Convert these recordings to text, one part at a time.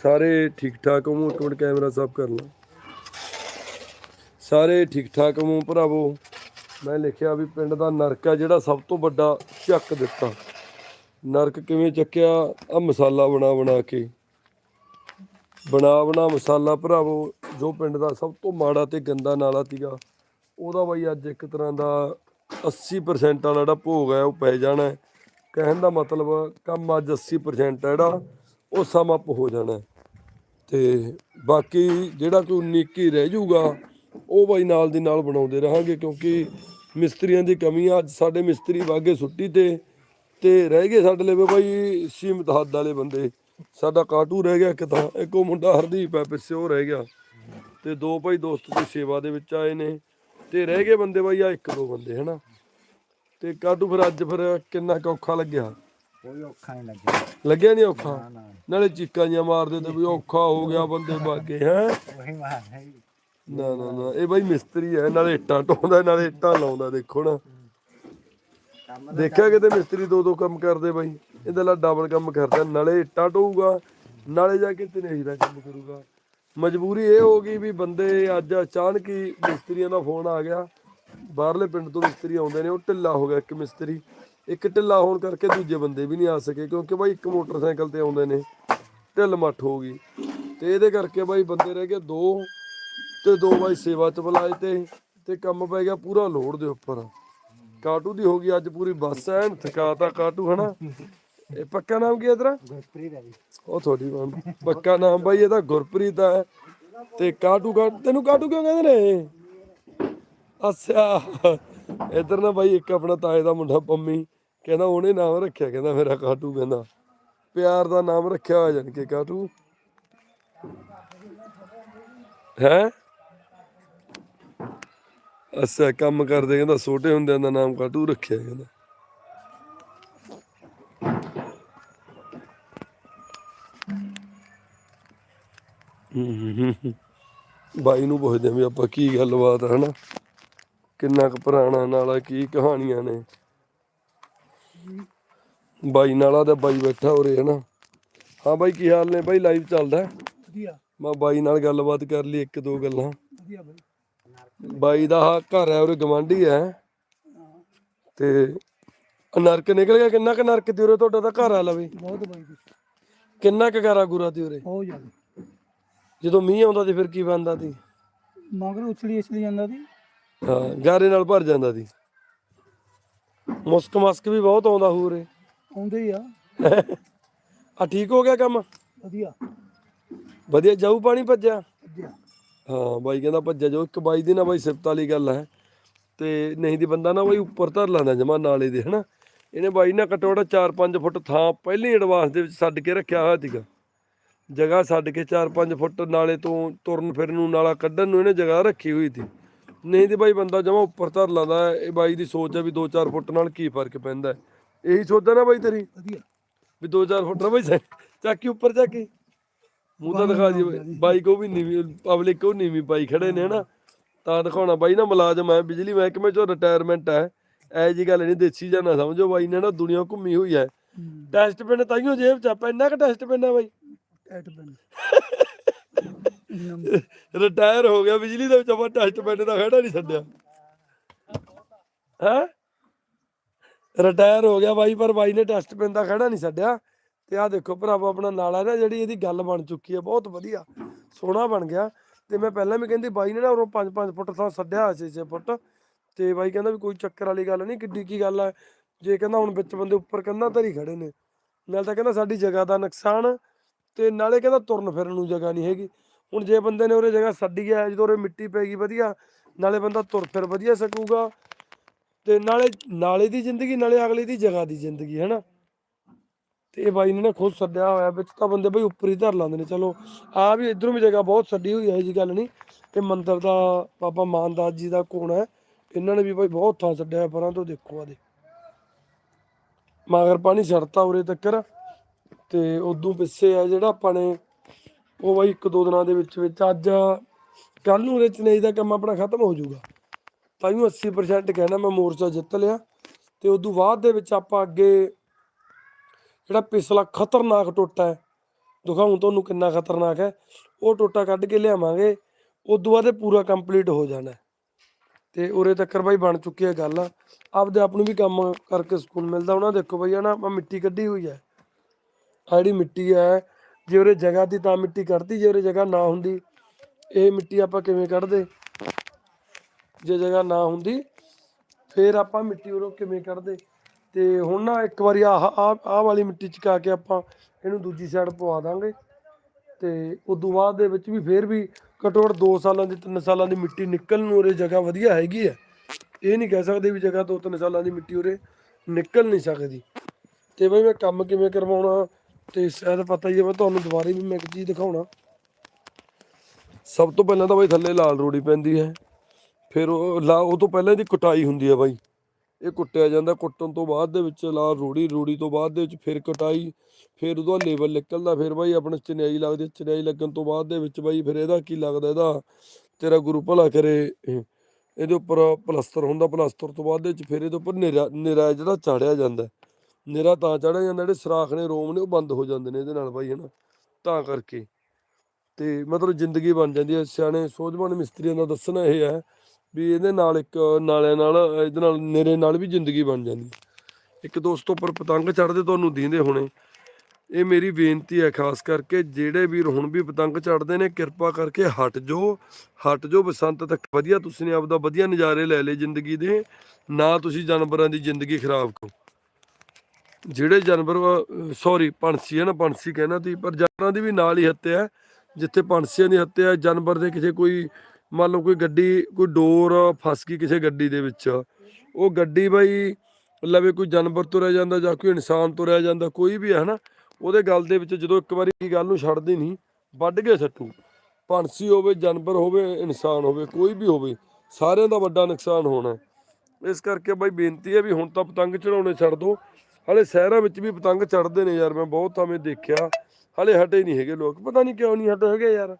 ਸਾਰੇ ਠੀਕ ਠਾਕ ਹੋ ਇੱਕ ਮਿੰਟ ਕੈਮਰਾ ਸਾਫ਼ ਕਰ ਲਾਂ। ਸਾਰੇ ਠੀਕ ਠਾਕ ਹੋ ਭਰਾਵੋ। ਮੈਂ ਲਿਖਿਆ ਵੀ ਪਿੰਡ ਦਾ ਨਰਕ ਆ ਜਿਹੜਾ ਸਭ ਤੋਂ ਵੱਡਾ ਚੱਕ ਦਿੱਤਾ। ਨਰਕ ਕਿਵੇਂ ਚੱਕਿਆ? ਆ ਮਸਾਲਾ ਬਣਾ ਬਣਾ ਕੇ। ਬਣਾ ਬਣਾ ਮਸਾਲਾ ਭਰਾਵੋ, ਜੋ ਪਿੰਡ ਦਾ ਸਭ ਤੋਂ ਮਾੜਾ ਤੇ ਗੰਦਾ ਨਾਲਾ ਸੀਗਾ, ਉਹਦਾ ਬਾਈ ਅੱਜ ਇੱਕ ਤਰ੍ਹਾਂ ਦਾ 80% ਵਾਲਾ ਜਿਹੜਾ ਭੋਗ ਹੈ, ਉਹ ਪੈ ਜਾਣਾ ਕਹਿਣ ਦਾ ਮਤਲਬ ਕੰਮ ਅੱਜ 80% ਹੈ ਜਿਹੜਾ। ਉਹ ਸਮ ਅਪ ਹੋ ਜਾਣਾ। ਹੈ। ਤੇ ਬਾਕੀ ਜਿਹੜਾ ਕੋਈ 19 ਕੀ ਰਹਿ ਜਾਊਗਾ, ਉਹ ਬਾਈ ਨਾਲ ਦੀ ਨਾਲ ਬਣਾਉਂਦੇ ਰਹਾਂਗੇ, ਕਿਉਂਕਿ ਮਿਸਤਰੀਆਂ ਦੀ ਕਮੀ ਆ। ਅੱਜ ਸਾਡੇ ਮਿਸਤਰੀ ਵਾਗੇ ਸੁੱਟੀ ਤੇ ਤੇ ਰਹਿ ਗਏ ਸਾਡੇ ਲਈ ਬਾਈ ਸੀਮਤ ਹੱਦ ਵਾਲੇ ਬੰਦੇ। ਸਾਡਾ ਕਾਟੂ ਰਹਿ ਗਿਆ ਇੱਕ ਤਾਂ, ਇੱਕ ਉਹ ਮੁੰਡਾ ਹਰਦੀਪ ਹੈ, ਪਿੱਛੇ ਉਹ ਰਹਿ ਗਿਆ। ਤੇ ਦੋ ਭਾਈ ਦੋਸਤ ਦੀ ਸੇਵਾ ਦੇ ਵਿੱਚ ਆਏ ਨੇ। ਤੇ ਰਹਿ ਗਏ ਬੰਦੇ ਬਾਈ ਆ ਇੱਕ ਦੋ ਬੰਦੇ, ਹਨਾ। ਤੇ ਕਾਟੂ ਫਿਰ ਅੱਜ ਫਿਰ ਕਿੰਨਾ ਕੁ ਔਖਾ ਲੱਗਿਆ। ਕੋਈ ਔਖਾ ਨਹੀਂ ਲੱਗਿਆ। ਲੱਗਿਆ ਨਹੀਂ ਔਖਾ? ਨਾ ਨਾਲੇ ਚੀਕਾਂ ਜੀਆਂ ਮਾਰਦੇ ਤੇ ਵੀ ਔਖਾ ਹੋ ਗਿਆ ਬੰਦੇ ਬਾਗੇ ਹੈ? ਉਹੀ ਮਾਰ ਹੈ ਨਾ ਨਾ ਨਾ। ਇਹ ਬਾਈ ਮਿਸਤਰੀ ਹੈ ਨਾਲੇ ਇੱਟਾਂ ਢੋਂਦਾ ਨਾਲੇ ਇੱਟਾਂ ਲਾਉਂਦਾ ਦੇਖੋ ਨਾ। ਦੇਖਿਆ ਕਿਤੇ ਮਿਸਤਰੀ ਦੋ ਦੋ ਕੰਮ ਕਰਦੇ ਬਾਈ? ਇਹਦੇ ਨਾਲ ਡਬਲ ਕੰਮ ਕਰਦਾ ਨਾਲੇ ਇੱਟਾਂ ਢੋਊਗਾ ਨਾਲੇ ਜਾ ਕੇ ਤਨੇਜ ਦਾ ਕੰਮ ਕਰੂਗਾ। ਮਜਬੂਰੀ ਇਹ ਹੋ ਗਈ ਵੀ ਬੰਦੇ ਅੱਜ ਅਚਾਨਕ ਹੀ ਮਿਸਤਰੀਆਂ ਦਾ ਫੋਨ ਆ ਗਿਆ। ਬਾਹਰਲੇ ਪਿੰਡ ਤੋਂ ਮਿਸਤਰੀ ਆਉਂਦੇ ਨੇ ਉਹ ਢਿੱਲਾ ਹੋ ਗਿਆ ਇੱਕ ਮਿਸਤਰੀ। ਇੱਕ ਢਿੱਲਾ ਹੋਣ ਕਰਕੇ ਦੂਜੇ ਬੰਦੇ ਵੀ ਨਹੀਂ ਆ ਸਕੇ ਕਿਉਂਕਿ ਬਾਈ ਇੱਕ ਮੋਟਰਸਾਈਕਲ ਤੇ ਆਉਂਦੇ ਨੇ ਢਿੱਲ ਮੱਠ ਹੋ ਗਈ। ਤੇ ਇਹਦੇ ਕਰਕੇ ਬਾਈ ਬੰਦੇ ਰਹਿ ਗਏ ਦੋ ਤੇ ਦੋ ਬਾਈ ਸੇਵਾ ਚ ਬੁਲਾਏ ਤੇ ਤੇ ਕੰਮ ਪੈ ਗਿਆ ਪੂਰਾ ਲੋਡ ਦੇ ਉੱਪਰ। ਕਾਟੂ ਦੀ ਹੋ ਗਈ ਅੱਜ ਪੂਰੀ ਬੱਸ ਐਨ ਥਕਾਤਾ ਕਾਟੂ ਹਨਾ? ਇਹ ਪੱਕਾ ਨਾਮ ਕੀ ਹੈ ਤੇਰਾ? ਗੁਰਪ੍ਰੀਤ ਹੈ ਉਹ ਤੁਹਾਡੀ ਮਾਂ ਪੱਕਾ ਨਾਮ ਬਾਈ ਇਹਦਾ ਗੁਰਪ੍ਰੀਤ ਹੈ ਤੇ ਕਾਟੂ ਕਾ ਤੈਨੂੰ ਕਾਟੂ ਕਿਉਂ ਕਹਿੰਦੇ ਨੇ? ਅੱਛਾ। ਇੱਧਰ ਨਾ ਬਾਈ ਇੱਕ ਆਪਣਾ ਤਾਏ ਦਾ ਮੁੰਡਾ ਪੰਮੀ, ਕਹਿੰਦਾ ਉਹਨੇ ਨਾਮ ਰੱਖਿਆ, ਕਹਿੰਦਾ ਮੇਰਾ ਕਾਟੂ ਕਹਿੰਦਾ। ਪਿਆਰ ਦਾ ਨਾਮ ਰੱਖਿਆ ਹੋਇਆ ਜਾਨ ਕੇ ਕਾਟੂ। ਹੈ? ਅੱਛਾ, ਕੰਮ ਕਰਦੇ ਕਹਿੰਦਾ, ਛੋਟੇ ਹੁੰਦਿਆਂ ਦਾ ਨਾਮ ਕਾਟੂ ਰੱਖਿਆ ਕਹਿੰਦਾ। ਬਾਈ ਨੂੰ ਪੁੱਛਦੇ ਆਂ ਵੀ ਆਪਾਂ ਕੀ ਗੱਲਬਾਤ ਹੈ ਹਨਾ? ਕਿੰਨਾ ਕੁ ਪੁਰਾਣਾ ਨਾਲਾ ਕੀ ਕਹਾਣੀਆਂ ਨੇ। ਬਾਈ ਨਾਲਾ ਦਾ ਬਾਈ ਬੈਠਾ ਉਰੇ ਹਨਾ। ਹਾਂ ਬਾਈ ਕੀ ਹਾਲ ਨੇ ਬਾਈ? ਲਾਈਵ ਚੱਲਦਾ ਹੈ? ਵਧੀਆ। ਮੈਂ ਬਾਈ ਨਾਲ ਗੱਲਬਾਤ ਕਰ ਲਈ ਇੱਕ ਦੋ ਗੱਲਾਂ। ਵਧੀਆ ਬਾਈ। ਬਾਈ ਦਾ ਘਰ ਹੈ ਉਰੇ ਗਵਾਂਢੀ ਹੈ। ਤੇ ਨਰਕ ਨਿਕਲ ਗਿਆ ਕਿੰਨਾ ਕੁ ਨਰਕ ਤੇ ਉਰੇ ਤੁਹਾਡਾ ਤਾਂ ਘਰ ਆ ਲਵੇ। ਬਹੁਤ ਬਾਈ ਜੀ। ਕਿੰਨਾ ਕੁ ਘਰਾ ਗੁਰਾ ਤੇ ਉਰੇ। ਬਹੁਤ ਜ਼ਿਆਦਾ। ਜਦੋਂ ਮੀਂਹ ਆਉਂਦਾ ਤੇ ਫਿਰ ਕੀ ਬਣਦਾ ਸੀ ਮਗਰ ਉਛਲੀ ਉਛਲੀ ਜਾਂਦਾ ਸੀ ਹਾਂ ਗਾਰੇ ਨਾਲ ਭਰ ਜਾਂਦਾ ਸੀ। ਮੁਸਕ ਮਸਕ ਵੀ ਬਹੁਤ ਆਉਂਦਾ ਹੂਰੇ। ਆਉਂਦੇ ਹੀ ਆ। ਆ ਠੀਕ ਹੋ ਗਿਆ ਕੰਮ? ਵਧੀਆ। ਵਧੀਆ ਜਾਊ ਪਾਣੀ ਭੱਜਿਆ? ਵਧੀਆ ਹਾਂ ਬਾਈ ਕਹਿੰਦਾ ਭੱਜਿਆ ਜੋ ਇੱਕ ਬਾਈ ਦੀ ਨਾ ਬਾਈ ਸਿਫਤ ਵਾਲੀ ਗੱਲ ਹੈ ਤੇ ਨਹੀਂ ਦੀ ਬੰਦਾ ਨਾ ਬਾਈ ਉੱਪਰ ਧਰ ਲੈਂਦਾ ਜਮਾ ਨਾਲੇ ਦੇ ਹਨਾ। ਇਹਨੇ ਬਾਈ ਨਾ ਘਟੋੜਾ 4-5 ਫੁੱਟ ਥਾਂ ਪਹਿਲੀ ਐਡਵਾਂਸ ਦੇ ਵਿੱਚ ਛੱਡ ਕੇ ਰੱਖਿਆ ਹੋਇਆ ਸੀਗਾ। ਜਗ੍ਹਾ ਛੱਡ ਕੇ 4-5 ਫੁੱਟ ਨਾਲੇ ਤੋਂ ਤੁਰਨ ਫਿਰਨ ਨੂੰ ਨਾਲਾ ਕੱਢਣ ਨੂੰ ਇਹਨੇ ਜਗ੍ਹਾ ਰੱਖੀ ਹੋਈ ਸੀ। ਨਹੀਂ ਦੀ ਬਾਈ ਬੰਦਾ ਜਮਾ ਉੱਪਰ ਧਰ ਲੈਂਦਾ ਹੈ। ਇਹ ਬਾਈ ਦੀ ਸੋਚ ਹੈ ਵੀ 2-4 ਫੁੱਟ ਨਾਲ ਕੀ ਫ਼ਰਕ ਪੈਂਦਾ। ਹੈ। ਇਹੀ ਸੋਚਦਾ ਨਾ ਬਾਈ ਤੇਰੀ? ਵਧੀਆ। ਵੀ 2-4 ਫੁੱਟ ਨਾ ਬਾਈ ਸੈ- ਚੱਕੀ ਉੱਪਰ ਚੱਕੀ ਮੂੰਹ ਤਾਂ ਦਿਖਾ ਦੀ ਬਾਈ। ਬਾਈ ਕੋ ਵੀ ਨੀਵੀਂ ਪਬਲਿਕ ਕੋ ਨੀਵੀਂ ਪਾਈ ਖੜੇ ਨੇ ਹਨਾ? ਤਾਂ ਦਿਖਾਉਣਾ ਬਾਈ ਨਾ ਮੁਲਾਜ਼ਮ ਹੈ ਬਿਜਲੀ ਮਹਿਕਮੇ ਚੋਂ ਰਿਟਾਇਰਮੈਂਟ ਹੈ ਐ ਜੀ ਗੱਲ ਨਹੀਂ ਦੇਸੀ ਜਾਂ ਨਾ ਸਮਝੋ ਬਾਈ ਨੇ ਨਾ ਦੁਨੀਆ ਘੁੰਮੀ ਹੋਈ ਹੈ। ਟੈਸਟ ਪੈਨ ਤਾਈਓ ਜੇਬ ਚ ਆ ਇੰਨਾ ਕ ਟੈਸਟ ਪੈਨ ਆ ਬਾਈ। ਟੈਟ ਬਣ ਰਿਟਾਇਰ ਹੋ ਗਿਆ, ਬਿਜਲੀ ਦੇ ਵਿੱਚ ਆਪਾਂ ਦਾ ਖੜਾ ਨਹੀਂ ਛੱਡਿਆ। ਹੈ? ਰਿਟਾਇਰ ਹੋ ਗਿਆ ਬਾਈ, ਪਰ ਬਾਈ ਨੇ ਟੈਸਟ ਦਾ ਖੜਾ ਨਹੀਂ ਛੱਡਿਆ। ਤੇ ਆ ਦੇਖੋ ਭਰਾਵਾ, ਆਪਣਾ ਨਾਲਾ ਨਾ ਜਿਹੜੀ ਇਹਦੀ ਗੱਲ ਬਣ ਚੁੱਕੀ ਹੈ ਬਹੁਤ ਵਧੀਆ, ਸੋਹਣਾ ਬਣ ਗਿਆ। ਤੇ ਮੈਂ ਪਹਿਲਾਂ ਵੀ ਕਹਿੰਦੀ ਬਾਈ ਨੇ ਨਾ ਉਰੋਂ 5-5 ਫੁੱਟ ਥਾਂ ਛੱਡਿਆ 6-6 ਫੁੱਟ। ਤੇ ਬਾਈ ਕਹਿੰਦਾ ਵੀ ਕੋਈ ਚੱਕਰ ਵਾਲੀ ਗੱਲ ਨਹੀਂ, ਕਿੱਡੀ ਕੀ ਗੱਲ ਹੈ ਜੇ ਕਹਿੰਦਾ ਹੁਣ ਵਿੱਚ ਬੰਦੇ ਉੱਪਰ ਕੰਧਾਂ ਧਰੀ ਖੜੇ ਨੇ। ਨਾਲ ਤਾਂ ਕਹਿੰਦਾ ਸਾਡੀ ਜਗ੍ਹਾ ਦਾ ਨੁਕਸਾਨ, ਤੇ ਨਾਲੇ ਕਹਿੰਦਾ ਤੁਰਨ ਫਿਰਨ ਨੂੰ ਜਗ੍ਹਾ ਨਹੀਂ ਹੈਗੀ। ਹੁਣ ਜੇ ਬੰਦੇ ਨੇ ਉਰੇ ਜਗ੍ਹਾ ਛੱਡੀ ਹੈ ਜਦੋਂ ਉਰੇ ਮਿੱਟੀ ਪੈ ਵਧੀਆ। ਨਾਲੇ ਬੰਦਾ ਤੁਰ ਫਿਰ ਵਧੀਆ ਸਕੂਗਾ। ਤੇ ਨਾਲੇ ਨਾਲੇ ਦੀ ਜ਼ਿੰਦਗੀ, ਨਾਲੇ ਅਗਲੇ ਦੀ ਜਗ੍ਹਾ ਦੀ ਜ਼ਿੰਦਗੀ ਹੈ ਤੇ ਇਹ ਬਾਈ ਨੇ ਨਾ ਖੁਦ ਸੱਦਿਆ ਹੋਇਆ, ਵਿੱਚ ਤਾਂ ਬੰਦੇ ਬਈ ਉੱਪਰ ਹੀ ਧਰ ਲਾਉਂਦੇ ਨੇ। ਚਲੋ, ਆ ਵੀ ਇਧਰੋਂ ਵੀ ਜਗ੍ਹਾ ਬਹੁਤ ਛੱਡੀ ਹੋਈ ਹੈ ਜੀ ਗੱਲ ਨਹੀਂ। ਤੇ ਮੰਦਿਰ ਦਾ ਬਾਬਾ ਮਾਨਦਾਸ ਜੀ ਦਾ ਕੋਣ ਹੈ। ਇਹਨਾਂ ਨੇ ਵੀ ਬਾਈ ਬਹੁਤ ਥਾਂ ਛੱਡਿਆ ਪਰਾਂ ਤੋਂ ਦੇਖੋ ਆ ਦੇ ਮਗਰ ਪਾਣੀ ਛੱਡਤਾ ਉਰੇ ਤੱਕਰ। ਤੇ ਉਦੋਂ ਪਿੱਛੇ ਆ ਜਿਹੜਾ ਆਪਾਂ ਨੇ ਉਹ ਬਾਈ ਇੱਕ ਦੋ ਦਿਨਾਂ ਦੇ ਵਿੱਚ ਵਿੱਚ ਅੱਜ ਕੱਲ ਨੂੰ ਉਰੇ ਚਨੇਈ ਦਾ ਕੰਮ ਆਪਣਾ ਖਤਮ ਹੋ ਜਾਊਗਾ। ਹੀ 80% ਕਹਿਣਾ ਮੈਂ ਮੋਰਚਾ ਜਿੱਤ ਲਿਆ ਤੇ ਤੋਂ ਬਾਅਦ ਦੇ ਵਿੱਚ ਆਪਾਂ ਅੱਗੇ ਜਿਹੜਾ ਪਿਛਲਾ ਖਤਰਨਾਕ ਟੋਟਾ ਹੈ, ਦਿਖਾਉਂ ਤੁਹਾਨੂੰ ਕਿੰਨਾ ਖਤਰਨਾਕ ਹੈ, ਉਹ ਟੋਟਾ ਕੱਢ ਕੇ ਲਿਆਵਾਂਗੇ, ਉਦੋਂ ਬਾਅਦ ਇਹ ਪੂਰਾ ਕੰਪਲੀਟ ਹੋ ਜਾਣਾ। ਹੈ। ਤੇ ਉਰੇ ਤੱਕ ਬਾਈ ਬਣ ਚੁੱਕੀ ਹੈ ਗੱਲ। ਆਪਦੇ ਆਪ ਨੂੰ ਵੀ ਕੰਮ ਕਰਕੇ ਸਕੂਨ ਮਿਲਦਾ। ਉਹਨਾਂ ਦੇਖੋ ਬਈ ਨਾ ਆਪਾਂ ਮਿੱਟੀ ਕੱਢੀ ਹੋਈ ਹੈ। ਆਹ ਜਿਹੜੀ ਮਿੱਟੀ ਹੈ ਜੇ ਉਰੇ ਜਗ੍ਹਾ ਦੀ ਤਾਂ ਮਿੱਟੀ ਕੱਢਦੀ ਜੇ ਉਰੇ ਜਗ੍ਹਾ ਨਾ ਹੁੰਦੀ, ਇਹ ਮਿੱਟੀ ਆਪਾਂ ਕਿਵੇਂ ਕੱਢਦੇ? ਜੇ ਜਗ੍ਹਾ ਨਾ ਹੁੰਦੀ, ਫੇਰ ਆਪਾਂ ਮਿੱਟੀ ਉਰੋਂ ਕਿਵੇਂ ਕੱਢਦੇ? ਤੇ ਹੁਣ ਨਾ ਇੱਕ ਵਾਰੀ ਆਹ ਆਹ ਆਹ ਵਾਲੀ ਮਿੱਟੀ ਚਕਾ ਕੇ ਆਪਾਂ ਇਹਨੂੰ ਦੂਜੀ ਸਾਈਡ ਪਵਾ ਦਾਂਗੇ। ਤੇ ਉਦੋਂ ਬਾਅਦ ਦੇ ਵਿੱਚ ਵੀ ਫੇਰ ਵੀ ਘੱਟੋ ਘੱਟ 2 ਸਾਲਾਂ ਦੀ 3 ਸਾਲਾਂ ਦੀ ਮਿੱਟੀ ਨਿਕਲਣ ਨੂੰ ਉਰੇ ਜਗ੍ਹਾ ਵਧੀਆ ਹੈਗੀ ਹੈ। ਇਹ ਨਹੀਂ ਕਹਿ ਸਕਦੇ ਵੀ ਜਗ੍ਹਾ 2-3 ਸਾਲਾਂ ਦੀ ਮਿੱਟੀ ਉਰੇ ਨਿਕਲ ਨਹੀਂ ਸਕਦੀ। ਤੇ ਬਈ ਮੈਂ ਕੰਮ ਕਿਵੇਂ ਕਰਵਾਉਣਾ? ਤੇ ਸ਼ਾਇਦ ਪਤਾ ਹੀ ਹੈ, ਮੈਂ ਤੁਹਾਨੂੰ ਦੁਬਾਰੇ ਵੀ ਮੈਂ ਇੱਕ ਚੀਜ਼ ਦਿਖਾਉਣਾ। ਸਭ ਤੋਂ ਪਹਿਲਾਂ ਤਾਂ ਬਾਈ ਥੱਲੇ ਲਾਲ ਰੋੜੀ ਪੈਂਦੀ ਹੈ। ਫਿਰ ਉਹ ਲਾ, ਉਹ ਤੋਂ ਪਹਿਲਾਂ ਇਹਦੀ ਕਟਾਈ ਹੁੰਦੀ ਹੈ ਬਾਈ। ਇਹ ਕੁੱਟਿਆ ਜਾਂਦਾ, ਕੁੱਟਣ ਤੋਂ ਬਾਅਦ ਦੇ ਵਿੱਚ ਲਾਲ ਰੋੜੀ ਰੋੜੀ ਤੋਂ ਬਾਅਦ ਦੇ ਵਿੱਚ ਫਿਰ ਕਟਾਈ, ਫਿਰ ਉਹਦਾ ਲੇਬਲ ਨਿਕਲਦਾ, ਫਿਰ ਬਾਈ ਆਪਣੇ ਚਨਿਆਈ ਲੱਗਦੀ ਚਨਿਆਈ ਲੱਗਣ ਤੋਂ ਬਾਅਦ ਦੇ ਵਿੱਚ ਬਾਈ ਫਿਰ ਇਹਦਾ ਕੀ ਲੱਗਦਾ ਇਹਦਾ? ਤੇਰਾ ਗੁਰੂ ਭਲਾ ਕਰੇ। ਇਹਦੇ ਉੱਪਰ ਪਲਸਤਰ ਹੁੰਦਾ, ਪਲਸਤਰ ਤੋਂ ਬਾਅਦ ਦੇ ਵਿੱਚ ਫਿਰ ਇਹਦੇ ਉੱਪਰ ਨਿਰਾ ਨਿਰਾ ਜਿਹੜਾ ਚਾੜਿਆ ਜਾਂਦਾ ਨੇਰਾ ਤਾਂ ਚਾੜਿਆ ਜਾਂਦਾ, ਜਿਹੜੇ ਸਰਾਖ ਨੇ, ਰੋਮ ਨੇ, ਉਹ ਬੰਦ ਹੋ ਜਾਂਦੇ ਨੇ ਇਹਦੇ ਨਾਲ ਬਾਈ, ਹਨਾ? ਤਾਂ ਕਰਕੇ। ਤੇ ਮਤਲਬ ਜ਼ਿੰਦਗੀ ਬਣ ਜਾਂਦੀ ਹੈ। ਸਿਆਣੇ ਸੋਝਵਾਨ ਮਿਸਤਰੀਆਂ ਦਾ ਦੱਸਣਾ ਇਹ ਹੈ ਵੀ ਇਹਦੇ ਨਾਲ ਇੱਕ ਨਾਲਿਆਂ ਨਾਲ, ਇਹਦੇ ਨਾਲ ਨੇਰੇ ਨਾਲ ਵੀ ਜ਼ਿੰਦਗੀ ਬਣ ਜਾਂਦੀ ਹੈ। ਇੱਕ ਦੋਸਤ ਉੱਪਰ ਪਤੰਗ ਚੜਦੇ ਤੁਹਾਨੂੰ ਦੀਂਦੇ ਹੋਣੇ। ਇਹ ਮੇਰੀ ਬੇਨਤੀ ਹੈ ਖਾਸ ਕਰਕੇ, ਜਿਹੜੇ ਵੀਰ ਹੁਣ ਵੀ ਪਤੰਗ ਚੜਦੇ ਨੇ, ਕਿਰਪਾ ਕਰਕੇ ਹਟ ਜੋ ਹਟ ਜੋ ਬਸੰਤ ਤੱਕ। ਵਧੀਆ ਤੁਸੀਂ ਨੇ ਆਪਦਾ ਵਧੀਆ ਨਜ਼ਾਰੇ ਲੈ ਲਏ ਜ਼ਿੰਦਗੀ ਦੇ। ਨਾ ਤੁਸੀਂ ਜਾਨਵਰਾਂ ਦੀ ਜ਼ਿੰਦਗੀ ਖਰਾਬ ਕਰੋ। ਜਿਹੜੇ ਜਾਨਵਰ ਸੌਰੀ ਪੰਛੀ ਹੈ ਨਾ, ਪੰਛੀ ਕਹਿਣਾ ਤੀ ਪਰ ਜਾਨਵਰਾਂ ਦੀ ਵੀ ਨਾਲ ਹੀ ਹੱਤਿਆ ਹੈ। ਜਿੱਥੇ ਪੰਛੀਆਂ ਦੀ ਹੱਤਿਆ ਜਾਨਵਰ ਦੇ ਕਿਸੇ ਕੋਈ, ਮੰਨ ਲਓ ਕੋਈ ਗੱਡੀ, ਕੋਈ ਡੋਰ ਫਸ ਗਈ ਕਿਸੇ ਗੱਡੀ ਦੇ ਵਿੱਚ, ਉਹ ਗੱਡੀ ਬਾਈ ਲਵੇ ਕੋਈ ਜਾਨਵਰ ਤੁਰਿਆ ਜਾਂਦਾ ਜਾਂ ਕੋਈ ਇਨਸਾਨ ਤੁਰਿਆ ਜਾਂਦਾ, ਕੋਈ ਵੀ ਹੈ ਨਾ ਉਹਦੇ ਗੱਲ ਦੇ ਵਿੱਚ ਜਦੋਂ ਇੱਕ ਵਾਰੀ ਇਹ ਗੱਲ ਨੂੰ ਛੱਡਦੀ ਨਹੀਂ, ਵੱਢ ਕੇ ਸੱਟੂ। ਪੰਛੀ ਹੋਵੇ, ਜਾਨਵਰ ਹੋਵੇ, ਇਨਸਾਨ ਹੋਵੇ, ਕੋਈ ਵੀ ਹੋਵੇ, ਸਾਰਿਆਂ ਦਾ ਵੱਡਾ ਨੁਕਸਾਨ ਹੋਣਾ। ਇਸ ਕਰਕੇ ਬਾਈ ਬੇਨਤੀ ਹੈ ਵੀ ਹੁਣ ਤਾਂ ਪਤੰਗ ਚੜਾਉਣੇ ਛੱਡ ਦੋ ਹਲੇ ਸ਼ਹਿਰਾਂ ਵਿੱਚ ਵੀ ਪਤੰਗ ਚੜਦੇ ਨੇ ਯਾਰ, ਮੈਂ ਬਹੁਤ ਥਾਵੇਂ ਦੇਖਿਆ। ਹਲੇ ਹਟੇ ਨਹੀਂ ਹੈਗੇ ਲੋਕ। ਪਤਾ ਨਹੀਂ ਕਿਉਂ ਨਹੀਂ ਹਟੇ ਹੈਗੇ ਯਾਰ।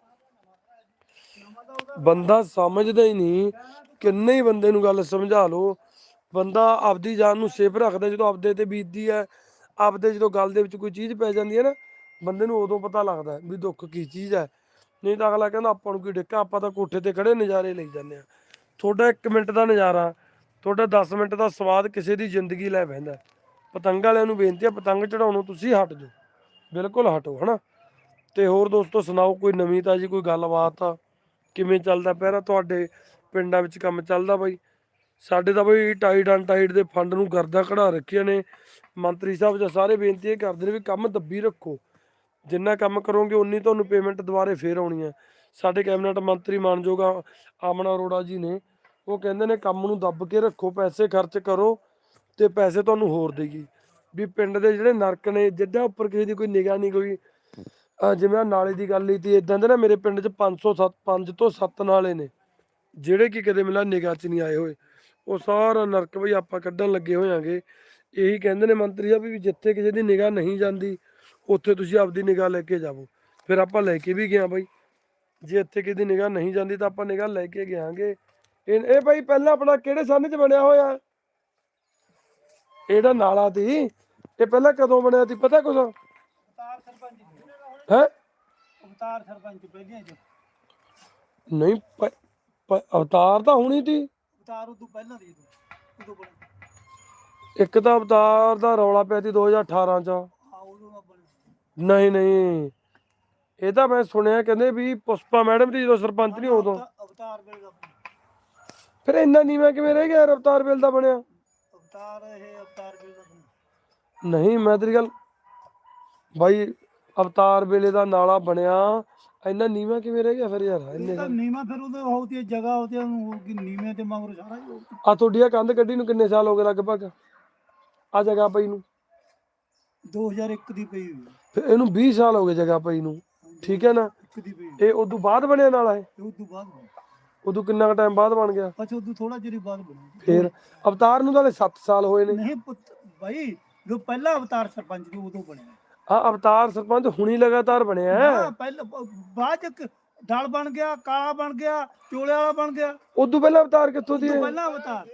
ਬੰਦਾ ਸਮਝਦਾ ਹੀ ਨਹੀਂ। ਕਿੰਨੇ ਹੀ ਬੰਦੇ ਨੂੰ ਗੱਲ ਸਮਝਾ ਲਓ। ਬੰਦਾ ਆਪਦੀ ਜਾਨ ਨੂੰ ਸੇਫ ਰੱਖਦਾ ਜਦੋਂ ਆਪਦੇ ਤੇ ਬੀਤਦੀ ਹੈ। ਆਪਦੇ ਜਦੋਂ ਗੱਲ ਦੇ ਵਿੱਚ ਕੋਈ ਚੀਜ਼ ਪੈ ਜਾਂਦੀ ਹੈ ਨਾ, ਬੰਦੇ ਨੂੰ ਉਦੋਂ ਪਤਾ ਲੱਗਦਾ ਵੀ ਦੁੱਖ ਕੀ ਚੀਜ਼ ਹੈ। ਨਹੀਂ ਤਾਂ ਅਗਲਾ ਕਹਿੰਦਾ, ਆਪਾਂ ਨੂੰ ਕੀ ਡਿੱਕਾ? ਆਪਾਂ ਤਾਂ ਕੋਠੇ ਤੇ ਖੜੇ ਨਜ਼ਾਰੇ ਲਈ ਜਾਂਦੇ ਆ ਤੁਹਾਡਾ 1 ਮਿੰਟ ਦਾ ਨਜ਼ਾਰਾ, ਤੁਹਾਡਾ 10 ਮਿੰਟ ਦਾ ਸਵਾਦ ਕਿਸੇ ਦੀ ਜ਼ਿੰਦਗੀ ਲੈ ਬਹਿੰਦਾ। ਪਤੰਗ ਵਾਲਿਆਂ ਨੂੰ ਬੇਨਤੀ ਆ, ਪਤੰਗ ਚੜਾਉਣੋਂ ਤੁਸੀਂ ਹਟ ਜਾਓ। ਬਿਲਕੁਲ ਹਟੋ, ਹਨਾ? ਤੇ ਹੋਰ ਦੋਸਤੋ, ਸੁਣਾਓ, ਕੋਈ ਨਵੀਂ ਤਾਜੀ ਕੋਈ ਗੱਲਬਾਤ? ਆ ਕਿਵੇਂ ਚੱਲਦਾ ਪਿਆ ਤੁਹਾਡੇ ਪਿੰਡਾਂ ਵਿੱਚ ਕੰਮ ਚੱਲਦਾ ਬਾਈ? ਸਾਡੇ ਤਾਂ ਬਈ ਟਾਈਟ ਐਂਡ ਟਾਈਟ ਦੇ ਫੰਡ ਨੂੰ ਗਰਦਾ ਕਢਾ ਰੱਖੀਆਂ ਨੇ। ਮੰਤਰੀ ਸਾਹਿਬ ਜੀ ਸਾਰੇ ਬੇਨਤੀ ਇਹ ਕਰਦੇ ਨੇ ਵੀ ਕੰਮ ਦੱਬੀ ਰੱਖੋ। ਜਿੰਨਾ ਕੰਮ ਕਰੋਗੇ ਉਨੀ ਤੁਹਾਨੂੰ ਪੇਮੈਂਟ ਦੁਬਾਰੇ ਫੇਰ ਆਉਣੀ ਹੈ ਸਾਡੇ ਕੈਬਨਿਟ ਮੰਤਰੀ ਮਾਨਯੋਗ ਆਮਨਾ ਅਰੋੜਾ ਜੀ ਨੇ, ਉਹ ਕਹਿੰਦੇ ਨੇ ਕੰਮ ਨੂੰ ਦੱਬ ਕੇ ਰੱਖੋ, ਪੈਸੇ ਖਰਚ ਕਰੋ। ਤੇ ਪੈਸੇ ਤੁਹਾਨੂੰ ਹੋਰ ਦੇਗੀ। ਵੀ ਪਿੰਡ ਦੇ ਜਿਹੜੇ ਨਰਕ ਨੇ, ਜਿੱਦਾਂ ਉੱਪਰ ਕਿਸੇ ਦੀ ਕੋਈ ਨਿਗਾਹ ਨਹੀਂ ਕੋਈ ਜਿਵੇਂ ਆਹ ਨਾਲੇ ਦੀ ਗੱਲ ਕੀਤੀ ਇਦਾਂ ਦੇ ਨਾ ਮੇਰੇ ਪਿੰਡ 'ਚ 507 5 ਤੋਂ 7 ਨਾਲੇ ਨੇ, ਜਿਹੜੇ ਕਿ ਕਦੇ ਮਿਲਾ ਨਿਗਾਹ 'ਚ ਨਹੀਂ ਆਏ ਹੋਏ। ਉਹ ਸਾਰਾ ਨਰਕ ਬਈ ਆਪਾਂ ਕੱਢਣ ਲੱਗੇ ਹੋਇਆਂਗੇ। ਇਹੀ ਕਹਿੰਦੇ ਨੇ ਮੰਤਰੀ ਸਾਹਿਬ ਵੀ ਜਿੱਥੇ ਕਿਸੇ ਦੀ ਨਿਗਾਹ ਨਹੀਂ ਜਾਂਦੀ, ਉੱਥੇ ਤੁਸੀਂ ਆਪਦੀ ਨਿਗਾਹ ਲੈ ਕੇ ਜਾਵੋ। ਫਿਰ ਆਪਾਂ ਲੈ ਕੇ ਵੀ ਗਿਆ ਬਈ। ਜੇ ਇੱਥੇ ਕਿਸੇ ਦੀ ਨਿਗਾਹ ਨਹੀਂ ਜਾਂਦੀ ਤਾਂ ਆਪਾਂ ਨਿਗਾਹ ਲੈ ਕੇ ਗਿਆਂਗੇ। ਇਹ ਇਹ ਬਾਈ ਪਹਿਲਾਂ ਆਪਣਾ ਕਿਹੜੇ ਸੰਨ 'ਚ ਬਣਿਆ ਹੋਇਆ? ਇਹਦਾ ਨਾਲਾ ਦੀ। ਇਹ ਪਹਿਲਾਂ ਕਦੋਂ ਬਣਿਆ ਸੀ ਪਤਾ ਕੁਛ? ਅਵਤਾਰ ਸਰਪੰਚ ਹੈ? ਅਵਤਾਰ ਸਰਪੰਚ ਪਹਿਲੀਆਂ ਚ। ਨਹੀਂ ਪ- ਪ- ਅਵਤਾਰ ਤਾਂ ਹੋਣੀ ਸੀ। ਅਵਤਾਰ ਉਦੋਂ ਪਹਿਲਾਂ ਦੀ ਉਦੋਂ ਬਣ। ਇੱਕ ਤਾਂ ਅਵਤਾਰ ਦਾ ਰੌਲਾ ਪਿਆ ਸੀ 2018 ਚ। ਆ ਉਦੋਂ ਦਾ ਨਹੀਂ ਨਹੀਂ। ਇਹ ਤਾਂ ਮੈਂ ਸੁਣਿਆ ਕਹਿੰਦੇ ਵੀ ਪੁਸ਼ਪਾ ਮੈਡਮ ਦੀ ਜਦੋਂ ਸਰਪੰਚ ਨਹੀਂ ਉਦੋਂ। ਅਵਤਾਰ ਵੇਲੇ ਦਾ ਬਣਿਆ। ਫਿਰ ਇੰਨਾ ਨੀਵਾਂ ਕਿਵੇਂ ਰਹਿ ਗਿਆ ਯਾਰ ਅਵਤਾਰ ਵੇਲ ਦਾ ਬਣਿਆ? ਅਵਤਾਰ ਇਹ। ਨਹੀਂ ਮੈਂ ਤੇਰੀ ਗੱਲ ਬਾਈ ਅਵਤਾਰ ਵੇਲੇ ਦਾ ਨਾਲਾ ਬਣਿਆ। ਇੰਨਾ ਨੀਵਾਂ ਕਿਵੇਂ ਰਹਿ ਗਿਆ ਫਿਰ ਯਾਰ? ਇੰਨੇ ਤਾਂ ਨੀਵਾ ਫਿਰ ਉਹਦੇ ਹੋਤੀ ਜਗ੍ਹਾ ਹੋਤੀ ਉਹਨੂੰ ਕਿ ਨੀਵੇਂ ਤੇ ਮਗਰ ਸਾਰਾ ਹੀ। ਆ ਤੁਹਾਡੀ ਆ ਕੰਧ ਕੱਢੀ ਨੂੰ ਕਿੰਨੇ ਸਾਲ ਹੋ ਗਏ ਲਗਭਗ? ਆ ਜਗ੍ਹਾ ਪਈ ਨੂੰ। 2001 ਦੀ ਪਈ ਹੋਈ ਫਿਰ ਇਹਨੂੰ 20 ਸਾਲ ਹੋ ਗਏ ਜਗ੍ਹਾ ਪਈ ਨੂੰ। ਠੀਕ ਹੈ ਨਾ। ਇਹ ਉਦੋਂ ਬਾਅਦ ਬਣਿਆ ਨਾਲਾ ਇਹ? ਉਦੋਂ ਬਾਅਦ। ਉਦੋਂ ਕਿੰਨਾ ਕੁ ਟਾਈਮ ਬਾਅਦ ਬਣ ਗਿਆ? ਅੱਛਾ ਉਦੋਂ ਥੋੜਾ ਜਿਹਾ ਬਾਅਦ ਬਣੀ ਫਿਰ ਅਵਤਾਰ ਨੂੰ ਤਾਂ 7 ਸਾਲ ਹੋਏ ਨੇ। ਨਹੀਂ ਪੁੱਤ ਭਾਈ ਜੋ ਪਹਿਲਾ ਅਵਤਾਰ ਸਰਪੰਚ ਦੀ ਉਦੋਂ ਬਣਿਆ। ਆ ਅਵਤਾਰ ਸਰਪੰਚ ਹੁਣੀ ਲਗਾਤਾਰ ਬਣਿਆ ਹੈ। ਹਾਂ ਪਹਿਲਾਂ ਬਾਅਦ ਚ ਇੱਕ ਡਲ ਬਣ ਗਿਆ ਕਾਲਾ ਬਣ ਗਿਆ ਚੋਲੇ ਵਾਲਾ ਬਣ ਗਿਆ। ਉਦੋਂ ਪਹਿਲਾਂ ਅਵਤਾਰ ਕਿੱਥੋਂ ਦੀ ਉਦੋਂ ਹੈ? ਪਹਿਲਾਂ ਅਵਤਾਰ।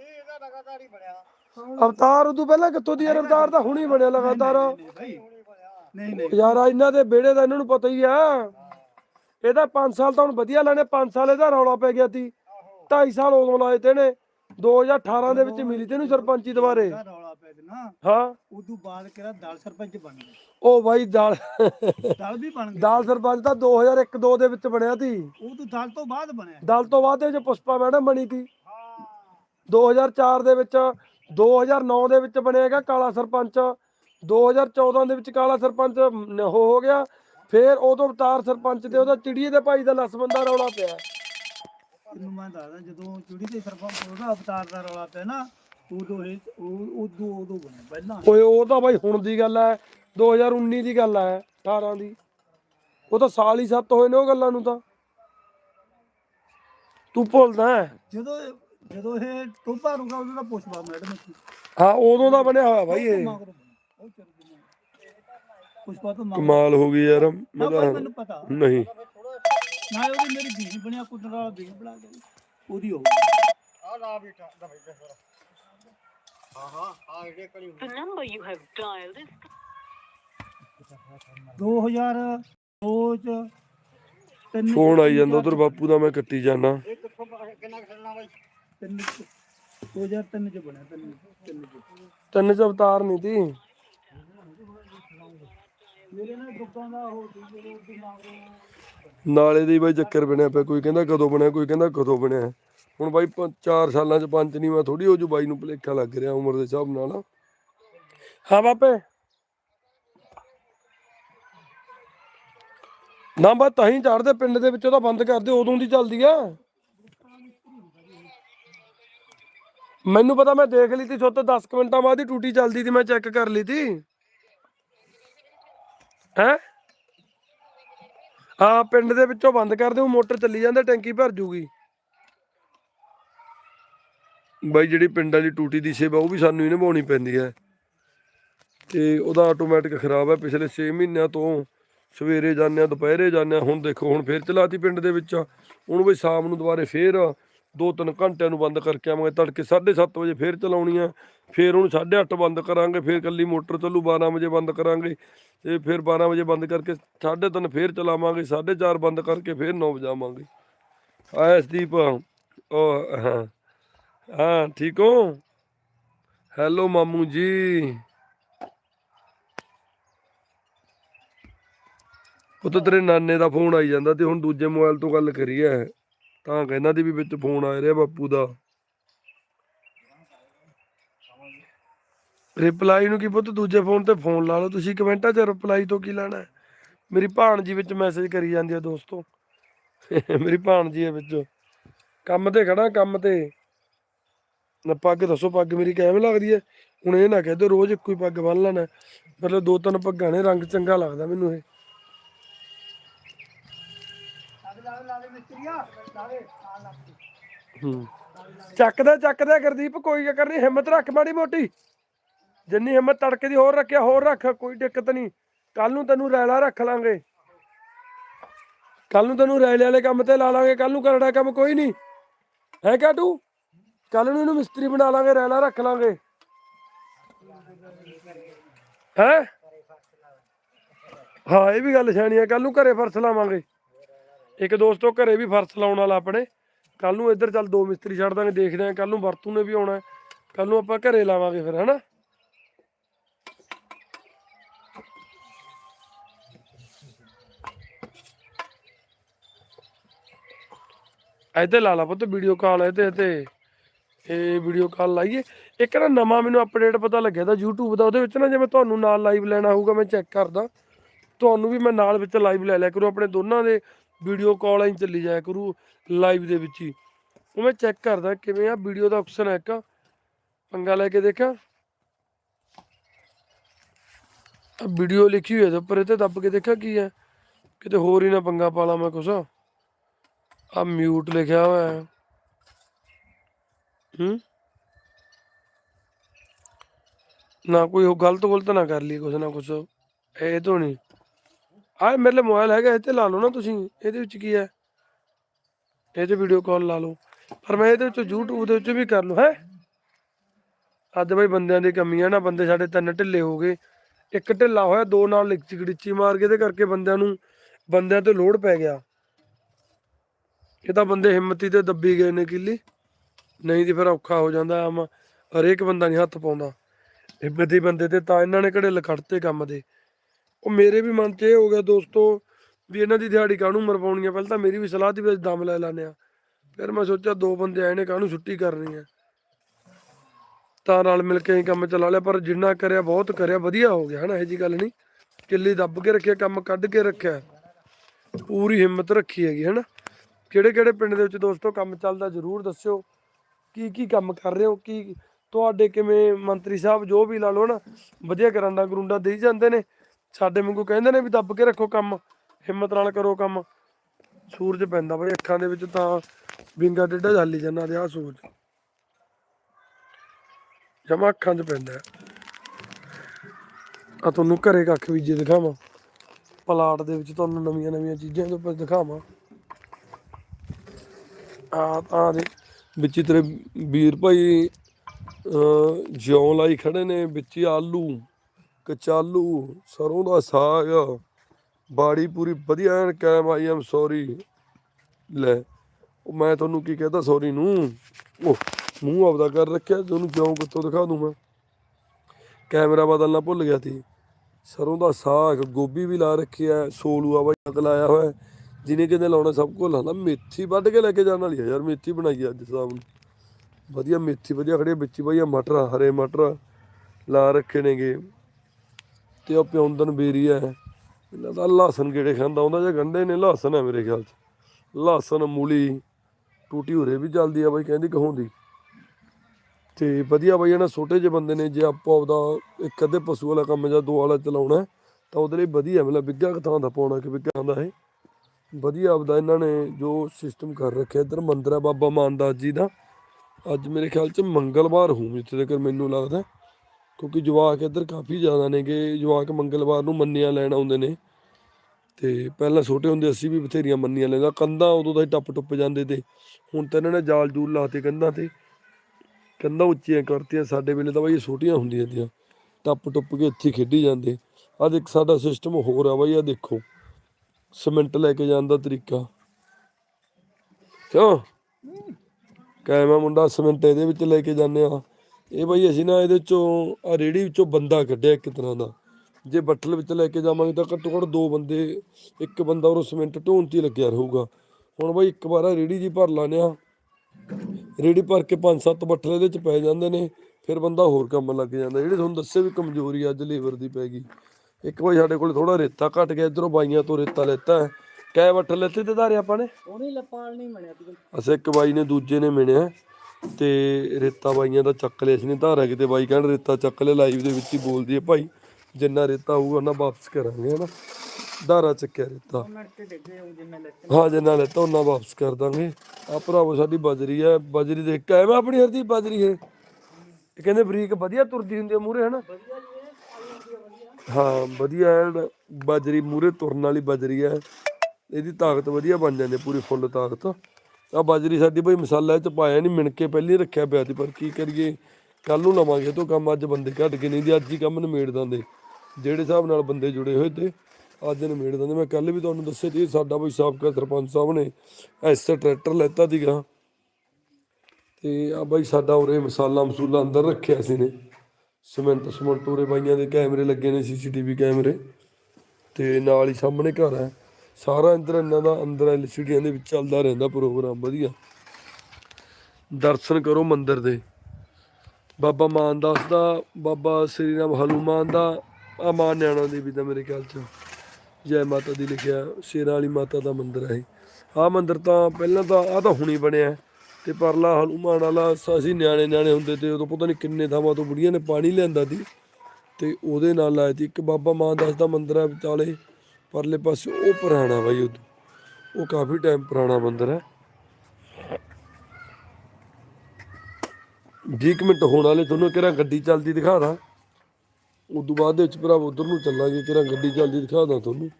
ਅਵਤਾਰ ਉਦੋਂ ਪਹਿਲਾਂ ਕਿੱਥੋਂ ਦੀ ਹੈ? ਅਵਤਾਰ ਤਾਂ ਹੁਣੀ ਬਣਿਆ ਲਗਾਤਾਰ। ਨਹੀਂ ਨਹੀਂ ਨਹੀਂ ਯਾਰ ਆ ਇਹਨਾਂ ਦੇ ਵਿਹੜੇ ਦਾ ਇਹਨਾਂ ਨੂੰ ਪਤਾ ਹੀ ਆ। ਇਹਦਾ 5 ਸਾਲ ਤਾਂ ਹੁਣ ਵਧੀਆ ਲੈਣੇ 5 ਸਾਲ ਇਹਦਾ ਰੌਲਾ ਪੈ ਗਿਆ ਸੀ। 2.5 ਸਾਲ ਉਦੋਂ ਲਾਏ ਤੇ ਨੇ 2018 ਦੇ ਵਿੱਚ ਮਿਲੀ ਤੈਨੂੰ ਸਰਪੰਚੀ ਦੁਬਾਰੇ। ਰੌਲਾ ਪੈ ਹਾਂ। ਉਦੋਂ ਬਾਅਦ ਕਿਹੜਾ ਦਲ ਸਰਪੰਚ ਬਣ ਗਿਆ। ਉਹ ਬਾਈ ਦਾਲ। ਦਲ ਵੀ ਬਣ ਗਿਆ। ਦਾਲ ਸਰਪੰਚ ਤਾਂ 2001 2 ਦੇ ਵਿੱਚ ਬਣਿਆ ਸੀ। ਉਦੋਂ ਦਲ ਤੋਂ ਬਾਅਦ ਬਣਿਆ। ਦਲ ਤੋਂ ਬਾਅਦ ਇਹ ਚ ਪੁਸ਼ਪਾ ਮੈਡਮ ਬਣੀ ਸੀ। 2004 ਦੇ ਵਿੱਚ 2009 ਦੇ ਵਿੱਚ ਬਣਿਆਗਾ ਕਾਲਾ ਸਰਪੰਚ। 2014 ਦੇ ਵਿੱਚ ਕਾਲਾ ਸਰਪੰਚ ਹੋ ਗਿਆ। ਫਿਰ ਉਦੋਂ ਅਵਤਾਰ ਸਰਪੰਚ ਤੇ ਉਹਦਾ ਚਿੜੀਏ ਦੇ ਭਾਈ ਦਾ ਲਸਮੰਦਾ ਰੌਲਾ ਪਿਆ। ਤੈਨੂੰ ਮੈਂ ਦੱਸਦਾ ਜਦੋਂ ਚੁੜੀ ਤੇ ਸਰਪੰਚ ਉਹਦਾ ਅਵਤਾਰ ਦਾ ਰੌਲਾ ਪਿਆ ਨਾ ਉਦੋਂ ਇਹ ਉਹ- ਉਦੋਂ ਉਦੋਂ ਬਣਿਆ ਪਹਿਲਾਂ। ਓਏ ਉਹ ਤਾਂ ਬਾਈ ਹੁਣ ਦੀ ਗੱਲ ਹੈ 2019 ਦੀ ਗੱਲ ਹੈ 18 ਦੀ। ਉਹ ਤਾਂ ਸਾਲ ਹੀ ਸੱਤ ਹੋਏ ਨੇ ਉਹ ਗੱਲਾਂ ਨੂੰ ਤਾਂ। ਤੂੰ ਭੁੱਲਦਾ ਹੈ। ਜਦੋਂ ਜਦੋਂ ਇਹ ਟੋਭਾ ਰੁਕਾ ਉਦੋਂ ਦਾ ਪੁੱਛਵਾ ਮੈਡਮ ਸੀ ਹਾਂ ਉਦੋਂ ਦਾ ਬਣਿਆ ਹੋਇਆ ਬਾਈ ਇਹ। ਪੁਸ਼ਪਾ ਤੋਂ ਮੰਗ ਕਮਾਲ ਹੋ ਗਈ ਯਾਰ ਨਾ ਮੈਂ ਭਾਈ ਤਾਂ ਮੈਨੂੰ ਪਤਾ। ਨਹੀਂ। ਨਾ ਉਹਦੀ ਮੇਰੀ ਬੀਜ ਬਣਿਆ ਕੁੱਟਣ ਵਾਲਾ ਬੀਜ ਬਣਾ ਕੇ। ਉਹਦੀ ਹੋ The number you have dialed is 2002 ਚ ਤਿੰਨ ਫੋਨ ਆਈ ਜਾਂਦਾ ਉਧਰ ਬਾਪੂ ਦਾ ਮੈਂ ਕੱਟੀ ਜਾਣਾ ਤਿੰਨ ਚ- 2003 ਚ ਬਣਿਆ ਤਿੰਨ ਤਿੰਨ ਚ। ਤਿੰਨ ਚ ਅਵਤਾਰ ਨਹੀਂ ਤੀ। ਮੇਰੇ ਨਾਲ ਦਾ ਉਹ ਸੀ ਜਦੋਂ ਉਹਦੀ ਮੰਗ ਨਾਲੇ ਦੇ ਹੀ ਬਾਈ ਚੱਕਰ ਬਣਿਆ ਪਿਆ ਕੋਈ ਕਹਿੰਦਾ ਕਦੋਂ ਬਣਿਆ ਕੋਈ ਕਹਿੰਦਾ ਕਦੋਂ ਬਣਿਆ। ਹੁਣ ਬਾਈ 4 ਸਾਲਾਂ ਚ ਪੰਜ ਨਹੀਂ ਮੈਂ ਥੋੜੀ ਹੋ ਜੂ ਬਾਈ ਨੂੰ ਭੁਲੇਖਾ ਲੱਗ ਰਿਹਾ ਉਮਰ ਦੇ ਹਿਸਾਬ ਨਾਲ। ਹਾਂ ਬਾਪੇ। ਨਾ ਬਾ ਤਾਂ ਹੀ ਚੜਦੇ ਪਿੰਡ ਦੇ ਵਿੱਚੋਂ ਤਾਂ ਬੰਦ ਕਰਦੇ ਉਦੋਂ ਦੀ ਚੱਲਦੀ ਆ। ਮੈਨੂੰ ਪਤਾ ਮੈਂ ਦੇਖ ਲਈ ਤੀ ਸੁੱਤ 10 ਕੁ ਮਿੰਟਾਂ ਬਾਅਦ ਹੀ ਟੂਟੀ ਚੱਲਦੀ ਤੀ ਮੈਂ ਚੈੱਕ ਕਰ ਲਈ ਤੀ। ਹੈ? ਹਾਂ ਪਿੰਡ ਦੇ ਵਿੱਚੋਂ ਬੰਦ ਕਰ ਦਿਓ, ਮੋਟਰ ਚੱਲੀ ਜਾਂਦਾ, ਟੈਂਕੀ ਭਰ ਜੂਗੀ। ਬਾਈ ਜਿਹੜੀ ਪਿੰਡਾਂ ਦੀ ਟੂਟੀ ਦੀ ਸੇਵਾ, ਉਹ ਵੀ ਸਾਨੂੰ ਹੀ ਨਿਭਾਉਣੀ ਪੈਂਦੀ ਹੈ। ਤੇ ਉਹਦਾ ਆਟੋਮੈਟਿਕ ਖਰਾਬ ਹੈ, ਪਿਛਲੇ 6 ਮਹੀਨਿਆਂ ਤੋਂ ਸਵੇਰੇ ਜਾਂਦੇ ਆ ਦੁਪਹਿਰੇ ਜਾਂਦੇ ਆ ਹੁਣ ਦੇਖੋ, ਹੁਣ ਫੇਰ ਚਲਾਤੀ ਪਿੰਡ ਦੇ ਵਿੱਚ। ਹੁਣ ਬਈ ਸ਼ਾਮ ਨੂੰ ਦੁਬਾਰੇ ਫੇਰ ਦੋ ਤਿੰਨ ਘੰਟਿਆਂ ਨੂੰ ਬੰਦ ਕਰਕੇ ਆਵਾਂਗੇ, ਤੜਕੇ 7:30 ਵਜੇ ਫੇਰ ਚਲਾਉਣੀ ਆ, ਫੇਰ ਉਹਨੂੰ 8:30 ਬੰਦ ਕਰਾਂਗੇ, ਫੇਰ ਕੱਲੀ ਮੋਟਰ ਚੱਲੂ 12 ਵਜੇ ਬੰਦ ਕਰਾਂਗੇ ਤੇ ਫਿਰ 12 ਵਜੇ ਬੰਦ ਕਰਕੇ 3:30 ਫੇਰ ਚਲਾਵਾਂਗੇ 4:30 ਬੰਦ ਕਰਕੇ ਫੇਰ 9 ਵਜਾਵਾਂਗੇ ਆਇਆ ਸਦੀਪ ਉਹ, ਹਾਂ ਹਾਂ, ਠੀਕ ਹੋ? ਹੈਲੋ ਮਾਮੂ ਜੀ। ਉਹ ਤਾਂ ਤੇਰੇ ਨਾਨੇ ਦਾ ਫੋਨ ਆਈ ਜਾਂਦਾ ਤੇ ਹੁਣ ਦੂਜੇ ਮੋਬਾਈਲ ਤੋਂ ਗੱਲ ਕਰੀ ਐ ਤਾਂ ਕਹਿੰਦਾ ਦੀ ਵੀ ਵਿੱਚ ਫੋਨ ਆ ਰਿਹਾ ਬਾਪੂ ਦਾ। ਰਿਪਲਾਈ ਨੂੰ ਕੀ ਪੁੱਤ, ਦੂਜੇ ਫੋਨ ਤੇ ਫੋਨ ਲਾ ਲਓ, ਤੁਸੀਂ ਕਮੈਂਟਾਂ 'ਚ ਰਿਪਲਾਈ ਤੋਂ ਕੀ ਲੈਣਾ ਮੇਰੀ ਭਾਣਜੀ ਵਿੱਚ ਮੈਸੇਜ ਕਰੀ ਜਾਂਦੀ ਆ ਦੋਸਤੋ। ਮੇਰੀ ਭਾਣਜੀ ਹੈ ਵਿੱਚ। ਕੰਮ ਤੇ ਖੜਾ, ਕੰਮ ਤੇ। ਨਾ ਪੱਗ ਦੱਸੋ, ਪੱਗ ਮੇਰੀ ਕਿਵੇਂ ਲੱਗਦੀ ਹੈ? ਹੁਣ ਇਹ ਨਾ ਕਹਿ ਦਿਓ, ਰੋਜ਼ ਇੱਕੋ ਹੀ ਪੱਗ ਬੰਨ ਲੈਣਾ ਮਤਲਬ ਦੋ ਤਿੰਨ ਪੱਗਾਂ ਨੇ, ਰੰਗ ਚੰਗਾ ਲੱਗਦਾ ਮੈਨੂੰ ਇਹ। ਹੂੰ। ਚੱਕਦਾ ਚੱਕਦਾ ਗੁਰਦੀਪ, ਕੋਈ ਚੱਕਰ ਨਹੀਂ ਹਿੰਮਤ ਰੱਖ ਮਾੜੀ ਮੋਟੀ। ਜਿੰਨੀ ਹਿੰਮਤ ਤੜਕੇ ਦੀ ਹੋਰ ਰੱਖਿਆ, ਹੋਰ ਰੱਖ, ਕੋਈ ਦਿੱਕਤ ਨਹੀਂ ਕੱਲ ਨੂੰ ਤੈਨੂੰ ਰੈਲਾ ਰੱਖ ਲਾਂਗੇ। ਕੱਲ ਨੂੰ ਤੈਨੂੰ ਰੈਲੇ ਵਾਲੇ ਕੰਮ ਤੇ ਲਾ ਲਾਂਗੇ ਕੱਲ ਨੂੰ ਕਰੜਾ ਕੰਮ ਕੋਈ ਨਹੀਂ ਹੈ ਕਿਆ ਤੂੰ ਕੱਲ ਨੂੰ ਇਹਨੂੰ ਮਿਸਤਰੀ ਬਣਾ ਲਾਂਗੇ, ਰੈਲਾ ਰੱਖ ਲਾਂਗੇ। ਹੈ? ਹਾਂ, ਇਹ ਵੀ ਗੱਲ ਸਿਆਣੀ ਆ ਕੱਲ ਨੂੰ ਘਰੇ ਫਰਸ਼ ਲਾਵਾਂਗੇ। ਇੱਕ ਦੋਸਤੋ ਘਰੇ ਵੀ ਫਰਸ਼ ਲਾਉਣ ਵਾਲਾ ਆਪਣੇ। ਕੱਲ ਨੂੰ ਇੱਧਰ ਚੱਲ ਦੋ ਮਿਸਤਰੀ ਛੱਡ ਦਾਂਗੇ, ਦੇਖਦੇ ਆਂ ਕੱਲ ਨੂੰ ਵਰਤੂ ਨੇ ਵੀ ਆਉਣਾ ਕੱਲ ਨੂੰ ਆਪਾਂ ਘਰੇ ਲਾਵਾਂਗੇ ਫਿਰ, ਹਨਾ? ਇੱਥੇ ਲਾ ਲਾ ਪੁੱਤ ਵੀਡੀਓ ਕਾਲ ਹੈ ਤੇ। ਇਹ ਵੀਡੀਓ ਕਾਲ ਲਾਈਏ। ਇੱਕ ਨਾ ਨਵਾਂ ਮੈਨੂੰ ਅਪਡੇਟ ਪਤਾ ਲੱਗਿਆ ਤਾਂ YouTube ਦਾ, ਉਹਦੇ ਵਿੱਚ ਨਾ ਜਿਵੇਂ ਤੁਹਾਨੂੰ ਨਾਲ ਲਾਈਵ ਲੈਣਾ ਹੋਊਗਾ, ਮੈਂ ਚੈੱਕ ਕਰਦਾ। ਤੁਹਾਨੂੰ ਵੀ ਮੈਂ ਨਾਲ ਵਿੱਚ ਲਾਈਵ ਲੈ ਲਿਆ ਕਰੂ, ਆਪਣੇ ਦੋਨਾਂ ਦੇ ਵੀਡੀਓ ਕਾਲ ਆਈ ਚੱਲੀ ਜਾਇਆ ਕਰੂ ਲਾਈਵ ਦੇ ਵਿੱਚ ਹੀ। ਉਹ ਮੈਂ ਚੈੱਕ ਕਰਦਾ ਕਿਵੇਂ ਆ ਵੀਡੀਓ ਦਾ ਆਪਸ਼ਨ ਹੈ ਇੱਕ। ਪੰਗਾ ਲੈ ਕੇ ਦੇਖਾਂ। ਆ ਵੀਡੀਓ ਲਿਖੀ ਹੋਈ ਹੈ ਉੱਪਰ, ਇਹ ਤੇ ਦੱਬ ਕੇ ਦੇਖਾਂ ਕੀ ਹੈ ਕਿਤੇ ਹੋਰ ਹੀ ਨਾ ਪੰਗਾ ਪਾ ਲਾ ਮੈਂ ਕੁਛ। ਆ ਮਿਊਟ ਲਿਖਿਆ ਹੋਇਆ ਹੈ ਹੂੰ? ਨਾ ਕੋਈ ਉਹ ਗਲਤ ਗਲਤ ਨਾ ਕਰ ਲਈ ਕੁਛ ਨਾ ਕੁਛ। ਇਹ ਤੋਂ ਨਹੀਂ ਆ ਮੇਰੇ ਲਈ ਮੋਬਾਈਲ ਹੈਗਾ, ਇਹ ਲਾ ਲਓ ਨਾ ਤੁਸੀਂ। ਇਹਦੇ ਵਿੱਚ ਕੀ ਹੈ? ਇਹ ਤੇ ਵੀਡੀਓ ਕਾਲ ਲਾ ਲਓ। ਪਰ ਮੈਂ ਇਹਦੇ ਵਿੱਚ YouTube ਦੇ ਵਿੱਚ ਵੀ ਕਰ ਲਓ ਹੈ? ਅੱਜ ਬਈ ਬੰਦਿਆਂ ਦੀ ਕਮੀਆਂ ਨਾ, ਬੰਦੇ ਸਾਡੇ ਤਿੰਨ ਢਿੱਲੇ ਹੋ ਗਏ। ਇੱਕ ਢਿੱਲਾ ਹੋਇਆ, ਦੋ ਨਾਲ ਲਿਕਚੀ ਗੜੀਚੀ ਮਾਰ ਕੇ ਇਹਦੇ ਕਰਕੇ ਬੰਦਿਆਂ ਨੂੰ, ਬੰਦਿਆਂ ਤੇ ਲੋਡ ਪੈ ਗਿਆ। ਇਹ ਤਾਂ ਬੰਦੇ ਹਿੰਮਤੀ ਤੇ ਦੱਬੀ ਗਏ ਨੇ ਕਿੱਲੀ। ਨਹੀਂ ਤੇ ਫਿਰ ਔਖਾ ਹੋ ਜਾਂਦਾ ਆਮ। ਹਰੇਕ ਬੰਦਾ ਨਹੀਂ ਹੱਥ ਪਾਉਂਦਾ। ਹਿੰਮਤੀ ਬੰਦੇ ਤੇ ਤਾਂ ਇਹਨਾਂ ਨੇ ਕਿਹੜੇ ਲਖੜਤੇ ਕੰਮ ਦੇ। ਉਹ ਮੇਰੇ ਵੀ ਮਨ 'ਚ ਇਹ ਹੋ ਗਿਆ ਦੋਸਤੋ ਵੀ ਇਹਨਾਂ ਦੀ ਦਿਹਾੜੀ ਕਾਹਨੂੰ ਮਰਵਾਉਣੀ ਆ? ਪਹਿਲਾਂ ਤਾਂ ਮੇਰੀ ਵੀ ਸਲਾਹ ਦੀ ਵੀ ਦਮ ਲੈ ਲੈਂਦੇ ਆ ਫਿਰ ਮੈਂ ਸੋਚਿਆ ਦੋ ਬੰਦੇ ਆਏ ਨੇ, ਕਾਹਨੂੰ ਛੁੱਟੀ ਕਰਨੀ ਆ? ਤਾਂ ਨਾਲ ਮਿਲ ਕੇ ਹੀ ਕੰਮ ਚਲਾ ਲਿਆ, ਪਰ ਜਿੰਨਾ ਕਰਿਆ ਬਹੁਤ ਕਰਿਆ, ਵਧੀਆ ਹੋ ਗਿਆ ਹਨਾ, ਇਹ ਜੀ ਗੱਲ ਨਹੀਂ। ਕਿੱਲੀ ਦੱਬ ਕੇ ਰੱਖਿਆ, ਕੰਮ ਕੱਢ ਕੇ ਰੱਖਿਆ। ਪੂਰੀ ਹਿੰਮਤ ਰੱਖੀ ਹੈਗੀ, ਹਨਾ? ਕਿਹੜੇ ਕਿਹੜੇ ਪਿੰਡ ਦੇ ਵਿੱਚ ਦੋਸਤੋ ਕੰਮ ਚੱਲਦਾ ਜਰੂਰ ਦੱਸਿਓ। ਕੀ ਕੀ ਕੰਮ ਕਰ ਰਹੇ ਹੋ? ਕੀ ਤੁਹਾਡੇ ਕਿਵੇਂ ਮੰਤਰੀ ਸਾਹਿਬ ਜੋ ਵੀ ਲਾ ਲਓ ਨਾ, ਵਧੀਆ ਗਰਾਂਡਾ ਗਰੁੰਡਾ ਦੇਈ ਜਾਂਦੇ ਨੇ। ਸਾਡੇ ਵਾਂਗੂ ਕਹਿੰਦੇ ਨੇ ਵੀ ਦੱਬ ਕੇ ਰੱਖੋ ਕੰਮ ਹਿੰਮਤ ਨਾਲ ਕਰੋ ਕੰਮ। ਸੂਰਜ ਪੈਂਦਾ ਬਈ ਅੱਖਾਂ ਦੇ ਵਿੱਚ ਤਾਂ ਵਿੰਗਾ ਡੇਡਾ ਚੱਲੀ ਜਾਂਦਾ ਤੇ ਆਹ ਸੂਰਜ। ਜਮਾ ਅੱਖਾਂ 'ਚ ਪੈਂਦਾ। ਆ ਤੁਹਾਨੂੰ ਘਰੇ ਕੱਖ ਬੀਜੇ ਦਿਖਾਵਾਂ ਪਲਾਟ ਦੇ ਵਿੱਚ ਤੁਹਾਨੂੰ ਨਵੀਆਂ ਨਵੀਆਂ ਚੀਜ਼ਾਂ ਦੇ ਉੱਪਰ ਦਿਖਾਵਾਂ। ਆ ਤਾਂ ਦੇ ਵਿੱਚ ਤੇਰੇ ਵੀਰ ਭਾਈ ਅਹ, ਜਿਉਂ ਲਾਈ ਖੜੇ ਨੇ ਵਿੱਚ ਆਲੂ। ਕਚਾਲੂ ਸਰੋਂ ਦਾ ਸਾਗ ਬਾੜੀ ਪੂਰੀ ਵਧੀਆ ਐਨ ਕਾਇਮ ਆਈ ਐਮ ਸੌਰੀ। ਲੈ ਉਹ ਮੈਂ ਤੁਹਾਨੂੰ ਕੀ ਕਹਤਾ ਸੌਰੀ ਨੂੰ? ਉਹ ਮੂੰਹ ਆਪਦਾ ਕਰ ਰੱਖਿਆ ਤੁਹਾਨੂੰ ਜਿਉਂ ਕਿੱਥੋਂ ਦਿਖਾ ਦੂੰ ਮੈਂ? ਕੈਮਰਾ ਬਦਲਣਾ ਭੁੱਲ ਗਿਆ ਸੀ। ਸਰੋਂ ਦਾ ਸਾਗ ਗੋਭੀ ਵੀ ਲਾ ਰੱਖਿਆ ਸੋਲੂਆ ਬਾਈ ਲਾਇਆ ਹੋਇਆ ਹੈ। ਜਿਹਨੇ ਕਿਤੇ ਲਾਉਣਾ ਸਭ ਕੁਝ ਲਾਉਂਦਾ। ਮੇਥੀ ਵੱਢ ਕੇ ਲੈ ਕੇ ਜਾਣ ਵਾਲੀ ਆ ਯਾਰ ਮੇਥੀ ਬਣਾਈ ਆ ਅੱਜ ਸਾਹਿਬ ਨੂੰ। ਵਧੀਆ ਮੇਥੀ ਵਧੀਆ ਖੜੀ ਆ, ਵਿੱਚ ਹੀ ਬਈਆ ਮਟਰ ਹਰੇ ਮਟਰ ਲਾ ਰੱਖੇ ਨੇਗੇ। ਤੇ ਉਹ ਪਿਉਂਦਨ ਬੇਰੀ ਹੈ ਇਹਨਾਂ ਦਾ ਲਹਸਨ ਕਿਹੜੇ ਖਾਂਦਾ? ਹੁੰਦਾ ਜਾਂ ਗੰਡੇ ਨੇ ਲਹਸਨ ਹੈ ਮੇਰੇ ਖਿਆਲ ਚ। ਲਹਸਨ ਮੂਲੀ, ਟੂਟੀ ਉਰੇ ਵੀ ਚੱਲਦੀ ਆ ਬਾਈ, ਕਹਿੰਦੀ ਕਹੋਂਦੀ ਤੇ ਵਧੀਆ ਬਾਈ, ਇਹਨਾਂ ਛੋਟੇ ਜਿਹੇ ਬੰਦੇ ਨੇ, ਜੇ ਆਪੋ ਆਪਦਾ ਇੱਕ ਅੱਧੇ ਪਸ਼ੂ ਵਾਲਾ ਕੰਮ ਜਾਂ ਦੋ ਵਾਲਾ ਚਲਾਉਣਾ ਤਾਂ ਉਹਦੇ ਲਈ ਵਧੀਆ, ਮਤਲਬ ਵਿੱਗਾ ਕੁ ਥਾਂ ਦਾ ਪਾਉਣਾ ਕਿ ਵਿੱਗਾ ਦਾ ਇਹ। ਵਧੀਆ ਆਪਦਾ ਇਹਨਾਂ ਨੇ ਜੋ ਸਿਸਟਮ ਕਰ ਰੱਖਿਆ ਇੱਧਰ, ਮੰਦਿਰ ਹੈ ਬਾਬਾ ਮਾਨਦਾਸ ਜੀ ਦਾ। ਅੱਜ ਮੇਰੇ ਖਿਆਲ ਚ ਮੰਗਲਵਾਰ ਹੋਊ ਜਿੱਥੇ ਤੱਕ, ਮੈਨੂੰ ਲੱਗਦਾ। ਕਿਉਂਕਿ ਜਵਾਕ ਇੱਧਰ ਕਾਫੀ ਜ਼ਿਆਦਾ ਨੇਗੇ ਜਵਾਕ ਮੰਗਲਵਾਰ ਨੂੰ ਮੰਨੀਆਂ ਲੈਣ ਆਉਂਦੇ ਨੇ। ਤੇ ਪਹਿਲਾਂ ਛੋਟੇ ਹੁੰਦੇ ਅਸੀਂ ਵੀ ਬਥੇਰੀਆਂ ਮੰਨੀਆਂ ਲੈਂਦਾ ਕੰਧਾਂ ਉਦੋਂ ਦਾ ਹੀ ਟੱਪ ਟੁੱਪ ਜਾਂਦੇ ਤੇ ਹੁਣ ਤਾਂ ਇਹਨਾਂ ਨੇ ਜਾਲ ਜੂਲ ਲਾਤੇ ਕੰਧਾਂ ਤੇ ਕੰਧਾਂ ਉੱਚੀਆਂ ਕਰਤੀਆਂ ਸਾਡੇ ਵੇਲੇ ਤਾਂ ਬਾਈ ਛੋਟੀਆਂ ਹੁੰਦੀਆਂ ਤੀਆਂ ਟੱਪ ਟੁੱਪ ਕੇ ਇੱਥੇ ਖੇਡੀ ਜਾਂਦੇ। ਅੱਜ ਇੱਕ ਸਾਡਾ ਸਿਸਟਮ ਹੋਰ ਆ ਬਾਈ ਆ ਦੇਖੋ ਸੀਮੈਂਟ ਲੈ ਕੇ ਜਾਣ ਦਾ ਤਰੀਕਾ। ਕਿਉਂ? ਕਾਇਮਾ ਮੁੰਡਾ ਸੀਮੈਂਟ ਇਹਦੇ ਵਿੱਚ ਲੈ ਕੇ ਜਾਂਦੇ ਆ। ਇਹ ਬਾਈ ਅਸੀਂ ਨਾ ਇਹਦੇ ਚੋਂ ਆ ਰੇੜੀ ਵਿੱਚੋਂ ਬੰਦਾ ਕੱਢਿਆ ਇੱਕ ਤਰ੍ਹਾਂ ਦਾ। ਜੇ ਬੱਠਲ ਵਿੱਚ ਲੈ ਕੇ ਜਾਵਾਂਗੇ ਤਾਂ ਘੱਟੋ ਘੱਟ ਦੋ ਬੰਦੇ ਇੱਕ ਬੰਦਾ ਉਹ ਸੀਮੈਂਟ ਢੋਣ 'ਤੇ ਲੱਗਿਆ ਰਹੂਗਾ। ਹੁਣ ਬਾਈ ਇੱਕ ਵਾਰ ਆ ਰੇੜੀ ਜੀ ਭਰ ਲਾਨੇ ਆ ਰੇੜੀ ਭਰ ਕੇ ਪੰਜ ਸੱਤ ਬੱਠਲ ਇਹਦੇ 'ਚ ਪੈ ਜਾਂਦੇ ਨੇ ਫਿਰ ਬੰਦਾ ਹੋਰ ਕੰਮ ਲੱਗ ਜਾਂਦਾ। ਜਿਹੜੇ ਤੁਹਾਨੂੰ ਦੱਸੇ ਵੀ ਕਮਜ਼ੋਰੀ ਅੱਜ ਲੀਵਰ ਦੀ ਪੈ ਗਈ। ਇੱਕ ਵਾਰ ਸਾਡੇ ਕੋਲ ਥੋੜਾ ਰੇਤਾ ਘਟ ਗਿਆ ਇਧਰੋਂ ਬਾਈਆਂ ਤੋਂ ਰੇਤਾ ਲੈਤਾ ਕੈ ਬੱਠਲ ਲੈਤੇ ਤੇ ਧਾਰੇ ਆਪਾਂ ਨੇ? ਉਹਨੇ ਲਪਾਲ ਨਹੀਂ ਤੀ ਅਸੇ ਇੱਕ ਬਾਈ ਨੇ ਦੂਜੇ ਨੇ ਮਿਣਿਆ। ਤੇ ਰੇਤਾ ਬਾਈਆਂ ਦਾ ਚੱਕ ਲਿਆ ਸੀ ਨੇ ਧਾਰਾ ਕਿਤੇ। ਬਾਈ ਕਹਿਣ ਰੇਤਾ ਚੱਕ ਲੈ ਲਾਈਵ ਦੇ ਵਿੱਚ ਹੀ ਬੋਲਦੀ ਹੈ ਭਾਈ ਜਿੰਨਾ ਰੇਤਾ ਹੋਊਗਾ ਉਹਨਾਂ ਵਾਪਸ ਕਰਾਂਗੇ ਹਨਾ? ਧਾਰਾ ਚੱਕਿਆ ਰੇਤਾ। ਹਾਂ ਜਿੰਨਾ ਲੈਤਾ ਉਹਨਾਂ ਵਾਪਸ ਕਰ ਦਾਂਗੇ। ਆ ਭਰਾਵੋ ਸਾਡੀ ਬਜਰੀ ਹੈ ਬਜਰੀ ਦੇਖ ਕੇ ਮੈਂ ਆਪਣੀ ਹਰਦੀ ਬਜਰੀ ਹੈ ਇਹ ਕਹਿੰਦੇ ਬਰੀਕ ਵਧੀਆ ਤੁਰਦੀ ਹੁੰਦੀ ਹੈ ਮੂਰੇ ਹਨਾ? ਹਾਂ ਵਧੀਆ ਐਨ ਬਜਰੀ ਮੂਰੇ ਤੁਰਨ ਵਾਲੀ ਬਜਰੀ ਹੈ ਇਹਦੀ ਤਾਕਤ ਵਧੀਆ ਬਣ ਜਾਂਦੀ ਪੂਰੀ ਫੁੱਲ ਤਾਕਤ। ਆ ਬਾਜਰੀ ਸਾਡੀ ਬਈ ਮਸਾਲਾ ਇਹ ਚ ਪਾਇਆ ਨਹੀਂ ਮਿਣ ਕੇ ਪਹਿਲੇ ਰੱਖਿਆ ਪਿਆ ਸੀ, ਪਰ ਕੀ ਕਰੀਏ? ਕੱਲ ਨੂੰ ਲਵਾਂਗੇ ਤੋਂ ਕੰਮ, ਅੱਜ ਬੰਦੇ ਘੱਟ ਕੇ ਨਹੀਂ ਦੀ ਅੱਜ ਹੀ ਕੰਮ ਨਿਮੇੜ ਦਿੰਦੇ। ਜਿਹੜੇ ਹਿਸਾਬ ਨਾਲ ਬੰਦੇ ਜੁੜੇ ਹੋਏ ਤੇ ਅੱਜ ਨਿਮੇੜ ਦਿੰਦੇ। ਮੈਂ ਕੱਲ ਵੀ ਤੁਹਾਨੂੰ ਦੱਸਿਆ ਸੀ, ਸਾਡਾ ਬਈ ਸਾਬਕਾ ਸਰਪੰਚ ਸਾਹਿਬ ਨੇ ਐਸਾ ਟਰੈਕਟਰ ਲੈਤਾ ਸੀਗਾ। ਤੇ ਆ ਬਾਈ ਸਾਡਾ ਉਰੇ ਮਸਾਲਾ ਮਸੂਲਾ ਅੰਦਰ ਰੱਖਿਆ ਸੀ ਨੇ। ਸਿਮੈਂਟ ਸਮੈਂਟ ਉਰੇ ਬਾਈਆਂ ਦੇ ਕੈਮਰੇ ਲੱਗੇ ਨੇ, ਸੀਸੀਟੀਵੀ ਕੈਮਰੇ। ਤੇ ਨਾਲ ਹੀ ਸਾਹਮਣੇ ਘਰ ਹੈ। ਸਾਰਾ ਅੰਦਰ ਇਹਨਾਂ ਦਾ ਅੰਦਰ ਐਲਸੀਡੀਆਂ ਦੇ ਵਿੱਚ ਚੱਲਦਾ ਰਹਿੰਦਾ ਪ੍ਰੋਗਰਾਮ ਵਧੀਆ। ਦਰਸ਼ਨ ਕਰੋ ਮੰਦਿਰ ਦੇ। ਬਾਬਾ ਮਾਨਦਾਸ ਦਾ, ਬਾਬਾ ਸ੍ਰੀ ਰਾਮ ਹਨੂਮਾਨ ਦਾ ਆ ਮਾਂ ਨਿਆਣਾ ਦੇਵੀ ਦਾ ਮੇਰੇ ਖਿਆਲ ਚ ਜੈ ਮਾਤਾ ਦੀ ਲਿਖਿਆ, ਸ਼ੇਰਾਂ ਵਾਲੀ ਮਾਤਾ ਦਾ ਮੰਦਿਰ ਹੈ ਆ ਮੰਦਿਰ ਤਾਂ ਪਹਿਲਾਂ ਤਾਂ ਆ ਤਾਂ ਹੁਣੀ ਬਣਿਆ ਤੇ ਪਰਲਾ ਹਨੂਮਾਨ ਵਾਲਾ, ਅਸੀਂ ਨਿਆਣੇ ਨਿਆਣੇ ਹੁੰਦੇ ਤੇ ਉਦੋਂ ਪਤਾ ਨਹੀਂ ਕਿੰਨੇ ਥਾਵਾਂ ਤੋਂ ਬੁੜੀਆਂ ਨੇ ਪਾਣੀ ਲਿਆਂਦਾ ਸੀ। ਤੇ ਉਹਦੇ ਨਾਲ ਲਾਇਆ ਸੀ। ਇੱਕ ਬਾਬਾ ਮਾਨਦਾਸ ਦਾ ਮੰਦਿਰ ਹੈ ਵਿਚਾਲੇ। ਪਰਲੇ ਪਾਸੇ ਉਹ ਪੁਰਾਣਾ ਬਾਈ ਉਦੋਂ। ਉਹ ਕਾਫੀ ਟਾਈਮ ਪੁਰਾਣਾ ਮੰਦਿਰ ਹੈ। 20 ਮਿੰਟ ਹੋਣ ਵਾਲੇ ਤੁਹਾਨੂੰ ਕਿਹੜਾ ਗੱਡੀ ਚੱਲਦੀ ਦਿਖਾ ਦਾਂ। ਉਦੋਂ ਬਾਅਦ ਦੇ ਵਿੱਚ ਭਰਾ ਉਧਰ ਨੂੰ ਚੱਲਾਂਗੇ, ਕਿਹੜਾ ਗੱਡੀ ਚੱਲਦੀ ਦਿਖਾ ਦਾਂ ਤੁਹਾਨੂੰ।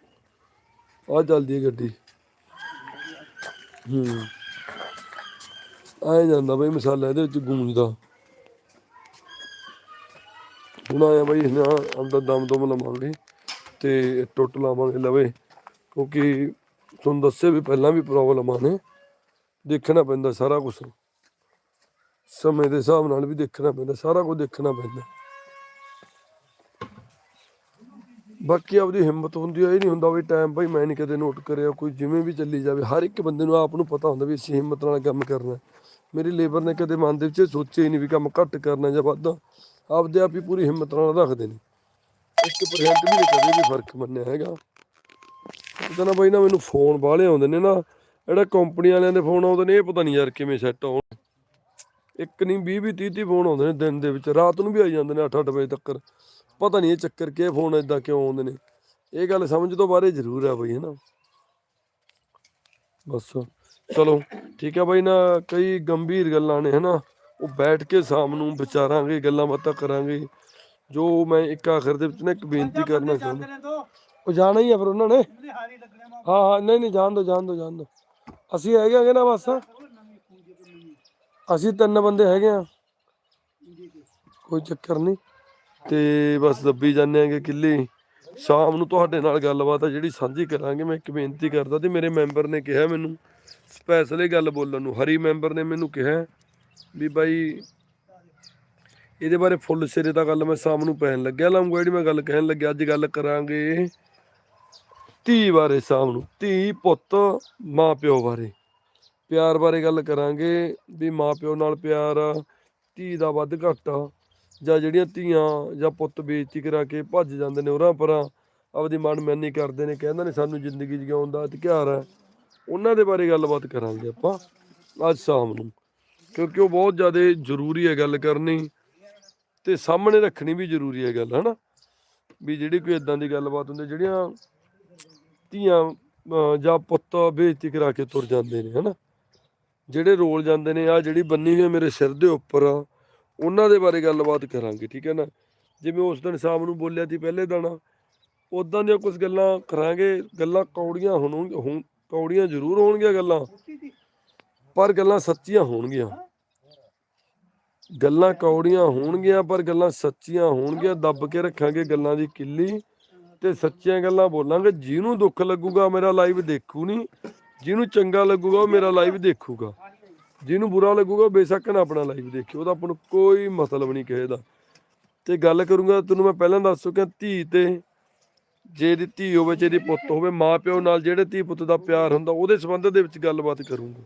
ਆ ਚੱਲਦੀ ਹੈ ਗੱਡੀ। ਹੂੰ। ਆ ਜਾਂਦਾ ਬਈ ਮਸਾਲਾ ਇਹਦੇ ਵਿੱਚ ਗੂੰਜਦਾ। ਹੁਣ ਆਇਆ ਬਾਈ ਨਾ ਆਪਦਾ ਦਮ ਦਮ ਲਵਾਂਗੇ ਤੇ ਟੁੱਟ ਲਾਵਾਂਗੇ ਲਵੇ ਕਿਉਂਕਿ ਤੁਹਾਨੂੰ ਦੱਸੇ ਵੀ ਪਹਿਲਾਂ ਵੀ ਪ੍ਰੋਬਲਮਾਂ ਨੇ ਦੇਖਣਾ ਪੈਂਦਾ ਸਾਰਾ ਕੁਝ ਸਮੇਂ ਦੇ ਹਿਸਾਬ ਨਾਲ ਵੀ ਦੇਖਣਾ ਪੈਂਦਾ, ਸਾਰਾ ਕੁਝ ਦੇਖਣਾ ਪੈਂਦਾ। ਬਾਕੀ ਆਪਦੀ ਹਿੰਮਤ ਹੁੰਦੀ ਹੈ ਇਹ ਨਹੀਂ ਹੁੰਦਾ ਵੀ ਟਾਈਮ ਭਾਈ ਮੈਂ ਨਹੀਂ ਕਦੇ ਨੋਟ ਕਰਿਆ, ਕੋਈ ਜਿਵੇਂ ਵੀ ਚੱਲੀ ਜਾਵੇ, ਹਰ ਇੱਕ ਬੰਦੇ ਨੂੰ ਆਪ ਨੂੰ ਪਤਾ ਹੁੰਦਾ ਵੀ ਅਸੀਂ ਹਿੰਮਤ ਨਾਲ ਕੰਮ ਕਰਨਾ। ਮੇਰੀ ਲੇਬਰ ਨੇ ਕਦੇ ਮਨ ਦੇ ਵਿੱਚ ਸੋਚਿਆ ਹੀ ਨਹੀਂ ਵੀ ਕੰਮ ਘੱਟ ਕਰਨਾ ਜਾਂ ਵੱਧਾ। ਆਪਦੇ ਆਪ ਹੀ ਪੂਰੀ ਹਿੰਮਤ ਨਾਲ ਰੱਖਦੇ ਨੇ। 1% ਵੀ ਕਦੇ ਵੀ ਫ਼ਰਕ ਮੰਨਿਆ ਹੈਗਾ। ਪਤਾ ਨਾ ਬਾਈ ਨਾ ਮੈਨੂੰ ਫੋਨ ਬਾਹਲੇ ਆਉਂਦੇ ਨੇ ਨਾ, ਜਿਹੜਾ ਕੰਪਨੀ ਵਾਲਿਆਂ ਦੇ ਫੋਨ ਆਉਂਦੇ ਨੇ, ਇਹ ਪਤਾ ਨਹੀਂ ਯਾਰ ਕਿਵੇਂ ਸੈੱਟ ਹੋਣ। ਇੱਕ ਨਹੀਂ 20 20 30 30 ਫੋਨ ਆਉਂਦੇ ਨੇ ਦਿਨ ਦੇ ਵਿੱਚ, ਰਾਤ ਨੂੰ ਵੀ ਆਈ ਜਾਂਦੇ ਨੇ 8 8 ਵਜੇ ਤੱਕ। ਪਤਾ ਨਹੀਂ ਇਹ ਚੱਕਰ ਕੀ ਫੋਨ ਇਦਾਂ ਕਿਉਂ ਆਉਂਦੇ ਨੇ। ਇਹ ਗੱਲ ਸਮਝ ਤੋਂ ਬਾਰੇ ਜ਼ਰੂਰ ਆ ਬਈ, ਹਨਾ। ਬਸ, ਚਲੋ, ਠੀਕ ਹੈ ਬਾਈ ਨਾ, ਕਈ ਗੰਭੀਰ ਗੱਲਾਂ ਨੇ, ਹਨਾ। ਉਹ ਬੈਠ ਕੇ ਸ਼ਾਮ ਨੂੰ ਵਿਚਾਰਾਂਗੇ, ਗੱਲਾਂ ਬਾਤਾਂ ਕਰਾਂਗੇ। ਜੋ ਮੈਂ ਇੱਕ ਆਖਰ ਦੇ ਵਿੱਚ ਨਾ ਇੱਕ ਬੇਨਤੀ ਕਰਨਾ ਚਾਹੁੰਦਾ। ਉਹ ਜਾਣਾ ਹੀ ਆ ਫਿਰ ਉਹਨਾਂ ਨੇ। ਹਾਂ ਹਾਂ ਨਹੀਂ ਨਹੀਂ ਜਾਣ ਦੋ ਜਾਣ ਦੋ ਜਾਣ ਦੋ। ਅਸੀਂ ਹੈਗੇ ਆਂਗੇ ਨਾ ਬਸ। ਅਸੀਂ ਤਿੰਨ ਬੰਦੇ ਹੈਗੇ ਆ। ਕੋਈ ਚੱਕਰ ਨਹੀਂ। ਤੇ ਬਸ ਦੱਬੀ ਜਾਂਦੇ ਆਂਗੇ ਕਿੱਲੀ। ਸ਼ਾਮ ਨੂੰ ਤੁਹਾਡੇ ਨਾਲ ਗੱਲਬਾਤ ਆ ਜਿਹੜੀ ਸਾਂਝੀ ਕਰਾਂਗੇ ਮੈਂ ਇੱਕ ਬੇਨਤੀ ਕਰਦਾ ਤੇ ਮੇਰੇ ਮੈਂਬਰ ਨੇ ਕਿਹਾ ਮੈਨੂੰ ਸਪੈਸ਼ਲ ਇਹ ਗੱਲ ਬੋਲਣ ਨੂੰ। ਹਰੀ ਮੈਂਬਰ ਨੇ ਮੈਨੂੰ ਕਿਹਾ ਵੀ ਬਾਈ ਇਹਦੇ ਬਾਰੇ ਫੁੱਲ ਸਿਰੇ ਦਾ ਗੱਲ ਮੈਂ ਸ਼ਾਮ ਨੂੰ ਪੈਣ ਲੱਗਿਆ, ਲਾਉਂਗਾ ਜਿਹੜੀ ਮੈਂ ਗੱਲ ਕਹਿਣ ਲੱਗਿਆ, ਅੱਜ ਗੱਲ ਕਰਾਂਗੇ ਧੀ ਬਾਰੇ ਸ਼ਾਮ ਨੂੰ, ਧੀ ਪੁੱਤ ਮਾਂ ਪਿਓ ਬਾਰੇ। ਪਿਆਰ ਬਾਰੇ ਗੱਲ ਕਰਾਂਗੇ ਵੀ ਮਾਂ ਪਿਓ ਨਾਲ ਪਿਆਰ ਧੀ ਦਾ ਵੱਧ ਘੱਟ ਆ, ਜਾਂ ਜਿਹੜੀਆਂ ਧੀਆਂ ਜਾਂ ਪੁੱਤ ਬੇਇੱਜ਼ਤੀ ਕਰਾ ਕੇ ਭੱਜ ਜਾਂਦੇ ਨੇ ਉਹਨਾਂ ਪਰਾਂ, ਆਪਦੀ ਮਨਮੈਨੀ ਕਰਦੇ ਨੇ, ਕਹਿੰਦੇ ਨੇ ਸਾਨੂੰ ਜ਼ਿੰਦਗੀ ਜਿਉਣ ਦਾ ਅਧਿਕਾਰ ਹੈ ਉਹਨਾਂ ਦੇ ਬਾਰੇ ਗੱਲਬਾਤ ਕਰਾਂਗੇ ਆਪਾਂ ਅੱਜ ਸ਼ਾਮ ਨੂੰ, ਕਿਉਂਕਿ ਉਹ ਬਹੁਤ ਜ਼ਿਆਦਾ ਜ਼ਰੂਰੀ ਹੈ ਗੱਲ ਕਰਨੀ। ਤੇ ਸਾਹਮਣੇ ਰੱਖਣੀ ਵੀ ਜ਼ਰੂਰੀ ਹੈ ਗੱਲ, ਹਨਾ? ਵੀ ਜਿਹੜੀ ਕੋਈ ਇਦਾਂ ਦੀ ਗੱਲਬਾਤ ਹੁੰਦੀ, ਜਿਹੜੀਆਂ ਧੀਆਂ ਜਾਂ ਪੁੱਤ ਬੇਇੱਜ਼ਤੀ ਕਰਾ ਕੇ ਤੁਰ ਜਾਂਦੇ ਨੇ, ਹਨਾ? ਜਿਹੜੇ ਰੋਲ ਜਾਂਦੇ ਨੇ ਆ ਜਿਹੜੀ ਬੰਨੀ ਹੋਈ ਹੈ ਮੇਰੇ ਸਿਰ ਦੇ ਉੱਪਰ, ਉਹਨਾਂ ਦੇ ਬਾਰੇ ਗੱਲਬਾਤ ਕਰਾਂਗੇ, ਠੀਕ ਹੈ ਨਾ? ਜਿਵੇਂ ਉਸ ਦਿਨ ਸ਼ਾਮ ਨੂੰ ਬੋਲਿਆ ਸੀ ਪਹਿਲੇ ਦਿਨ ਉਦਾਂ ਦੀਆਂ ਕੁਝ ਗੱਲਾਂ ਕਰਾਂਗੇ, ਗੱਲਾਂ ਕੌੜੀਆਂ ਹੋਣਗੀਆਂ ਹੋਣ- ਕੌੜੀਆਂ ਜ਼ਰੂਰ ਹੋਣਗੀਆਂ ਗੱਲਾਂ, ਪਰ ਗੱਲਾਂ ਸੱਚੀਆਂ ਹੋਣਗੀਆਂ। ਗੱਲਾਂ ਕੌੜੀਆਂ ਹੋਣਗੀਆਂ, ਪਰ ਗੱਲਾਂ ਸੱਚੀਆਂ ਹੋਣਗੀਆਂ। ਦੱਬ ਕੇ ਰੱਖਾਂਗੇ ਗੱਲਾਂ ਦੀ ਕਿੱਲੀ ਤੇ ਸੱਚੀਆਂ ਗੱਲਾਂ ਬੋਲਾਂਗੇ। ਜਿਹਨੂੰ ਦੁੱਖ ਲੱਗੂਗਾ ਮੇਰਾ ਲਾਈਵ ਦੇਖੂ ਨਹੀਂ ਜਿਹਨੂੰ ਚੰਗਾ ਲੱਗੂਗਾ ਉਹ ਮੇਰਾ ਲਾਈਵ ਦੇਖੂਗਾ। ਜਿਹਨੂੰ ਬੁਰਾ ਲੱਗੂਗਾ ਉਹ ਬੇਸ਼ੱਕ ਨਾ ਆਪਣਾ ਲਾਈਵ ਦੇਖੇ। ਉਹਦਾ ਆਪਾਂ ਨੂੰ ਕੋਈ ਮਤਲਬ ਨਹੀਂ ਕਿਸੇ ਦਾ। ਤੇ ਗੱਲ ਕਰੂੰਗਾ, ਤੈਨੂੰ ਮੈਂ ਪਹਿਲਾਂ ਦੱਸ ਚੁੱਕਿਆ, ਧੀ ਤੇ ਜੇ ਦੀ ਧੀ ਹੋਵੇ, ਜੇ ਦੀ ਪੁੱਤ ਹੋਵੇ ਮਾਂ ਪਿਓ ਨਾਲ ਜਿਹੜੇ ਧੀ ਪੁੱਤ ਦਾ ਪਿਆਰ ਹੁੰਦਾ, ਉਹਦੇ ਸੰਬੰਧ ਦੇ ਵਿੱਚ ਗੱਲਬਾਤ ਕਰੂੰਗਾ।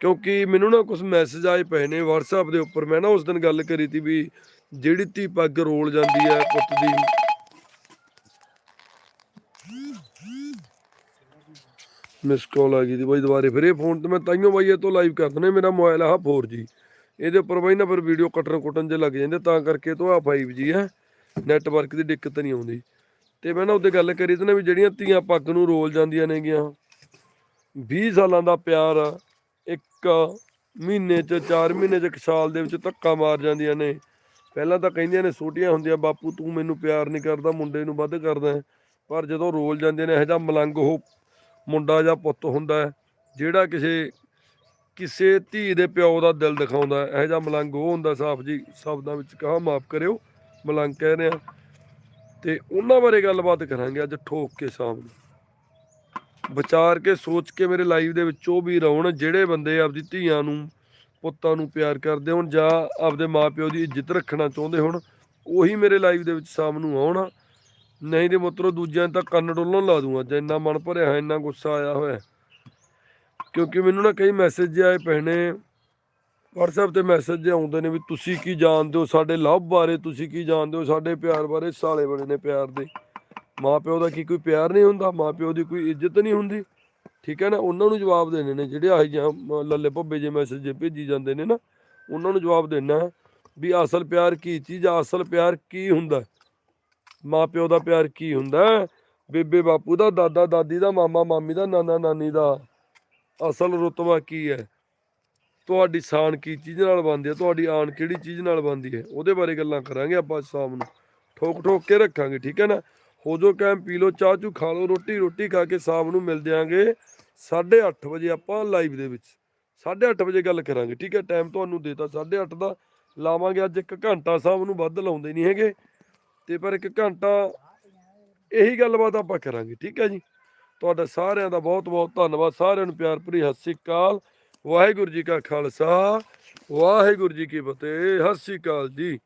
ਕਿਉਂਕਿ ਮੈਨੂੰ ਨਾ ਕੁਝ ਮੈਸੇਜ ਆਏ ਪਏ ਨੇ WhatsApp ਦੇ ਉੱਪਰ। ਮੈਂ ਨਾ ਉਸ ਦਿਨ ਗੱਲ ਕਰੀ ਤੀ ਵੀ ਜਿਹੜੀ ਧੀ ਪੱਗ ਰੋਲ ਜਾਂਦੀ ਹੈ ਪੁੱਤ ਦੀ। ਮਿਸ ਕਾਲ ਆ ਗਈ ਦੀ ਬਾਈ ਦੁਬਾਰੇ। ਫਿਰ ਇਹ ਫੋਨ ਤੇ ਮੈਂ ਤਾਈਓ ਬਾਈ ਇਹ ਤੋਂ ਲਾਈਵ ਕਰ ਦਿੰਦਾ। ਮੇਰਾ ਮੋਬਾਈਲ ਆ 4G ਇਹਦੇ ਉੱਪਰ ਬਾਈ ਨਾ ਫਿਰ ਵੀਡੀਓ ਕੱਟਣ ਕੁੱਟਣ ਜੇ ਲੱਗ ਜਾਂਦੇ ਤਾਂ ਕਰਕੇ ਤੋਂ ਆ 5G ਹੈ। ਨੈਟਵਰਕ ਦੀ ਦਿੱਕਤ ਨਹੀਂ ਆਉਂਦੀ। ਤੇ ਮੈਂ ਨਾ ਉਹਦੇ ਗੱਲ ਕਰੀ ਤੇ ਨਾ ਵੀ ਜਿਹੜੀਆਂ ਧੀਆਂ ਪੱਗ ਨੂੰ ਰੋਲ ਜਾਂਦੀਆਂ ਨੇਗੀਆਂ। 20 ਸਾਲਾਂ ਦਾ ਪਿਆਰ ਆ, ਧੱਕਾ। ਮਹੀਨੇ ਚ 4 ਮਹੀਨੇ ਚ ਇੱਕ ਸਾਲ ਦੇ ਵਿੱਚ ਧੱਕਾ ਮਾਰ ਜਾਂਦੀਆਂ ਨੇ। ਪਹਿਲਾਂ ਤਾਂ ਕਹਿੰਦੀਆਂ ਨੇ, ਛੋਟੀਆਂ ਹੁੰਦੀਆਂ, ਬਾਪੂ ਤੂੰ ਮੈਨੂੰ ਪਿਆਰ ਨਹੀਂ ਕਰਦਾ, ਮੁੰਡੇ ਨੂੰ ਵੱਧ ਕਰਦਾ ਪਰ ਜਦੋਂ ਰੋਲ ਜਾਂਦੇ ਨੇ, ਇਹੋ ਜਿਹਾ ਮਲੰਗ ਉਹ ਮੁੰਡਾ ਜਾਂ ਪੁੱਤ ਹੁੰਦਾ ਜਿਹੜਾ ਕਿਸੇ ਕਿਸੇ ਧੀ ਦੇ ਪਿਓ ਦਾ ਦਿਲ ਦਿਖਾਉਂਦਾ ਹੈ। ਇਹੋ ਜਿਹਾ ਮਲੰਗ ਉਹ ਹੁੰਦਾ, ਸਾਫ਼ ਜੀ, ਸ਼ਬਦਾਂ ਵਿੱਚ ਕਹਾ, ਮਾਫ ਕਰਿਓ, ਮਲੰਗ ਕਹਿ ਰਿਹਾ। ਤੇ ਉਹਨਾਂ ਬਾਰੇ ਗੱਲਬਾਤ ਕਰਾਂਗੇ ਅੱਜ ਠੋਕ ਕੇ ਸ਼ਾਮ ਨੂੰ। ਵਿਚਾਰ ਕੇ, ਸੋਚ ਕੇ ਮੇਰੇ ਲਾਈਵ ਦੇ ਵਿੱਚ ਉਹ ਵੀ ਰਹਣ ਜਿਹੜੇ ਬੰਦੇ ਆਪਦੀ ਧੀਆਂ ਨੂੰ, ਪੁੱਤਾਂ ਨੂੰ ਪਿਆਰ ਕਰਦੇ ਹੋਣ ਜਾਂ ਆਪਦੇ ਮਾਪਿਓ ਦੀ ਇੱਜ਼ਤ ਰੱਖਣਾ ਚਾਹੁੰਦੇ ਹੋਣ, ਉਹੀ ਮੇਰੇ ਲਾਈਵ ਦੇ ਵਿੱਚ ਸ਼ਾਮ ਨੂੰ ਆਉਣ। ਨਹੀਂ ਤੇ ਮਤਲਬ ਦੂਜਿਆਂ ਤਾਂ ਕੰਨ ਡੋਲਣ ਲਾ ਦੂੰਗਾ, ਜੇ ਇੰਨਾ ਮਨ ਭਰਿਆ ਹੈ ਇੰਨਾ ਗੁੱਸਾ ਆਇਆ ਹੋਇਆ। ਕਿਉਂਕਿ ਮੈਨੂੰ ਨਾ ਕਈ ਮੈਸੇਜ ਆਏ ਪਏ ਨੇ, WhatsApp ਤੇ ਮੈਸੇਜ ਆਉਂਦੇ ਨੇ ਵੀ ਤੁਸੀਂ ਕੀ ਜਾਣਦੇ ਹੋ ਸਾਡੇ ਲਵ ਬਾਰੇ, ਤੁਸੀਂ ਕੀ ਜਾਣਦੇ ਹੋ ਸਾਡੇ ਪਿਆਰ ਬਾਰੇ, ਸਾਲੇ ਬੜੇ ਨੇ ਪਿਆਰ ਦੇ। ਮਾਪਿਓ ਦਾ ਕੀ ਕੋਈ ਪਿਆਰ ਨਹੀਂ ਹੁੰਦਾ, ਮਾਪਿਓ ਦੀ ਕੋਈ ਇੱਜ਼ਤ ਨਹੀਂ ਹੁੰਦੀ। ਠੀਕ ਹੈ ਨਾ? ਉਹਨਾਂ ਨੂੰ ਜਵਾਬ ਦੇਣੇ ਨੇ, ਜਿਹੜੇ ਆਹੀ ਜਾਂ ਲੱਲੇ ਭੱਬੇ ਜੇ ਮੈਸੇਜ ਭੇਜੀ ਜਾਂਦੇ ਨੇ ਨਾ, ਉਹਨਾਂ ਨੂੰ ਜਵਾਬ ਦੇਣਾ ਵੀ ਅਸਲ ਪਿਆਰ ਕੀ ਚੀਜ਼ ਆ, ਅਸਲ ਪਿਆਰ ਕੀ ਹੁੰਦਾ? ਮਾਪਿਓ ਦਾ ਪਿਆਰ ਕੀ ਹੁੰਦਾ? ਬੇਬੇ ਬਾਪੂ ਦਾ, ਦਾਦਾ, ਦਾਦੀ ਦਾ, ਮਾਮਾ, ਮਾਮੀ ਦਾ, ਨਾਨਾ, ਨਾਨੀ ਦਾ। ਅਸਲ ਰੁਤਬਾ ਕੀ ਹੈ? ਤੁਹਾਡੀ ਸ਼ਾਨ ਕੀ ਚੀਜ਼ ਨਾਲ ਬਣਦੀ ਹੈ? ਤੁਹਾਡੀ ਆਣ ਕਿਹੜੀ ਚੀਜ਼ ਨਾਲ ਬਣਦੀ ਹੈ? ਉਹਦੇ ਬਾਰੇ ਗੱਲਾਂ ਕਰਾਂਗੇ ਆਪਾਂ ਸ਼ਾਮ ਨੂੰ। ਠੋਕ ਠੋਕ ਕੇ ਰੱਖਾਂਗੇ, ਠੀਕ ਹੈ ਨਾ? ਹੋ ਜੋ ਕੈਮ ਪੀ ਲਓ, ਚਾਹ ਚੂ ਖਾ ਲਓ, ਰੋਟੀ ਰੋਟੀ ਖਾ ਕੇ ਸ਼ਾਮ ਨੂੰ ਮਿਲ ਦਿਆਂਗੇ 8:30 ਵਜੇ ਆਪਾਂ ਲਾਈਵ ਦੇ ਵਿੱਚ। 8:30 ਵਜੇ ਗੱਲ ਕਰਾਂਗੇ, ਠੀਕ ਹੈ? ਟਾਈਮ ਤੁਹਾਨੂੰ ਦੇਤਾ 8:30 ਦਾ ਲਾਵਾਂਗੇ ਅੱਜ ਇੱਕ ਘੰਟਾ ਸਾਹਿਬ ਨੂੰ ਵੱਧ ਲਾਉਂਦੇ ਨਹੀਂ ਹੈਗੇ। ਤੇ ਪਰ ਇੱਕ ਘੰਟਾ ਇਹੀ ਗੱਲਬਾਤ ਆਪਾਂ ਕਰਾਂਗੇ, ਠੀਕ ਹੈ ਜੀ? ਤੁਹਾਡਾ ਸਾਰਿਆਂ ਦਾ ਬਹੁਤ ਬਹੁਤ ਧੰਨਵਾਦ, ਸਾਰਿਆਂ ਨੂੰ ਪਿਆਰ ਭਰੀ ਸਤਿ ਸ੍ਰੀ ਅਕਾਲ। ਵਾਹਿਗੁਰੂ ਜੀ ਕਾ ਖਾਲਸਾ, ਵਾਹਿਗੁਰੂ ਜੀ ਕੀ ਫਤਿਹ, ਸਤਿ ਸ੍ਰੀ ਅਕਾਲ ਜੀ।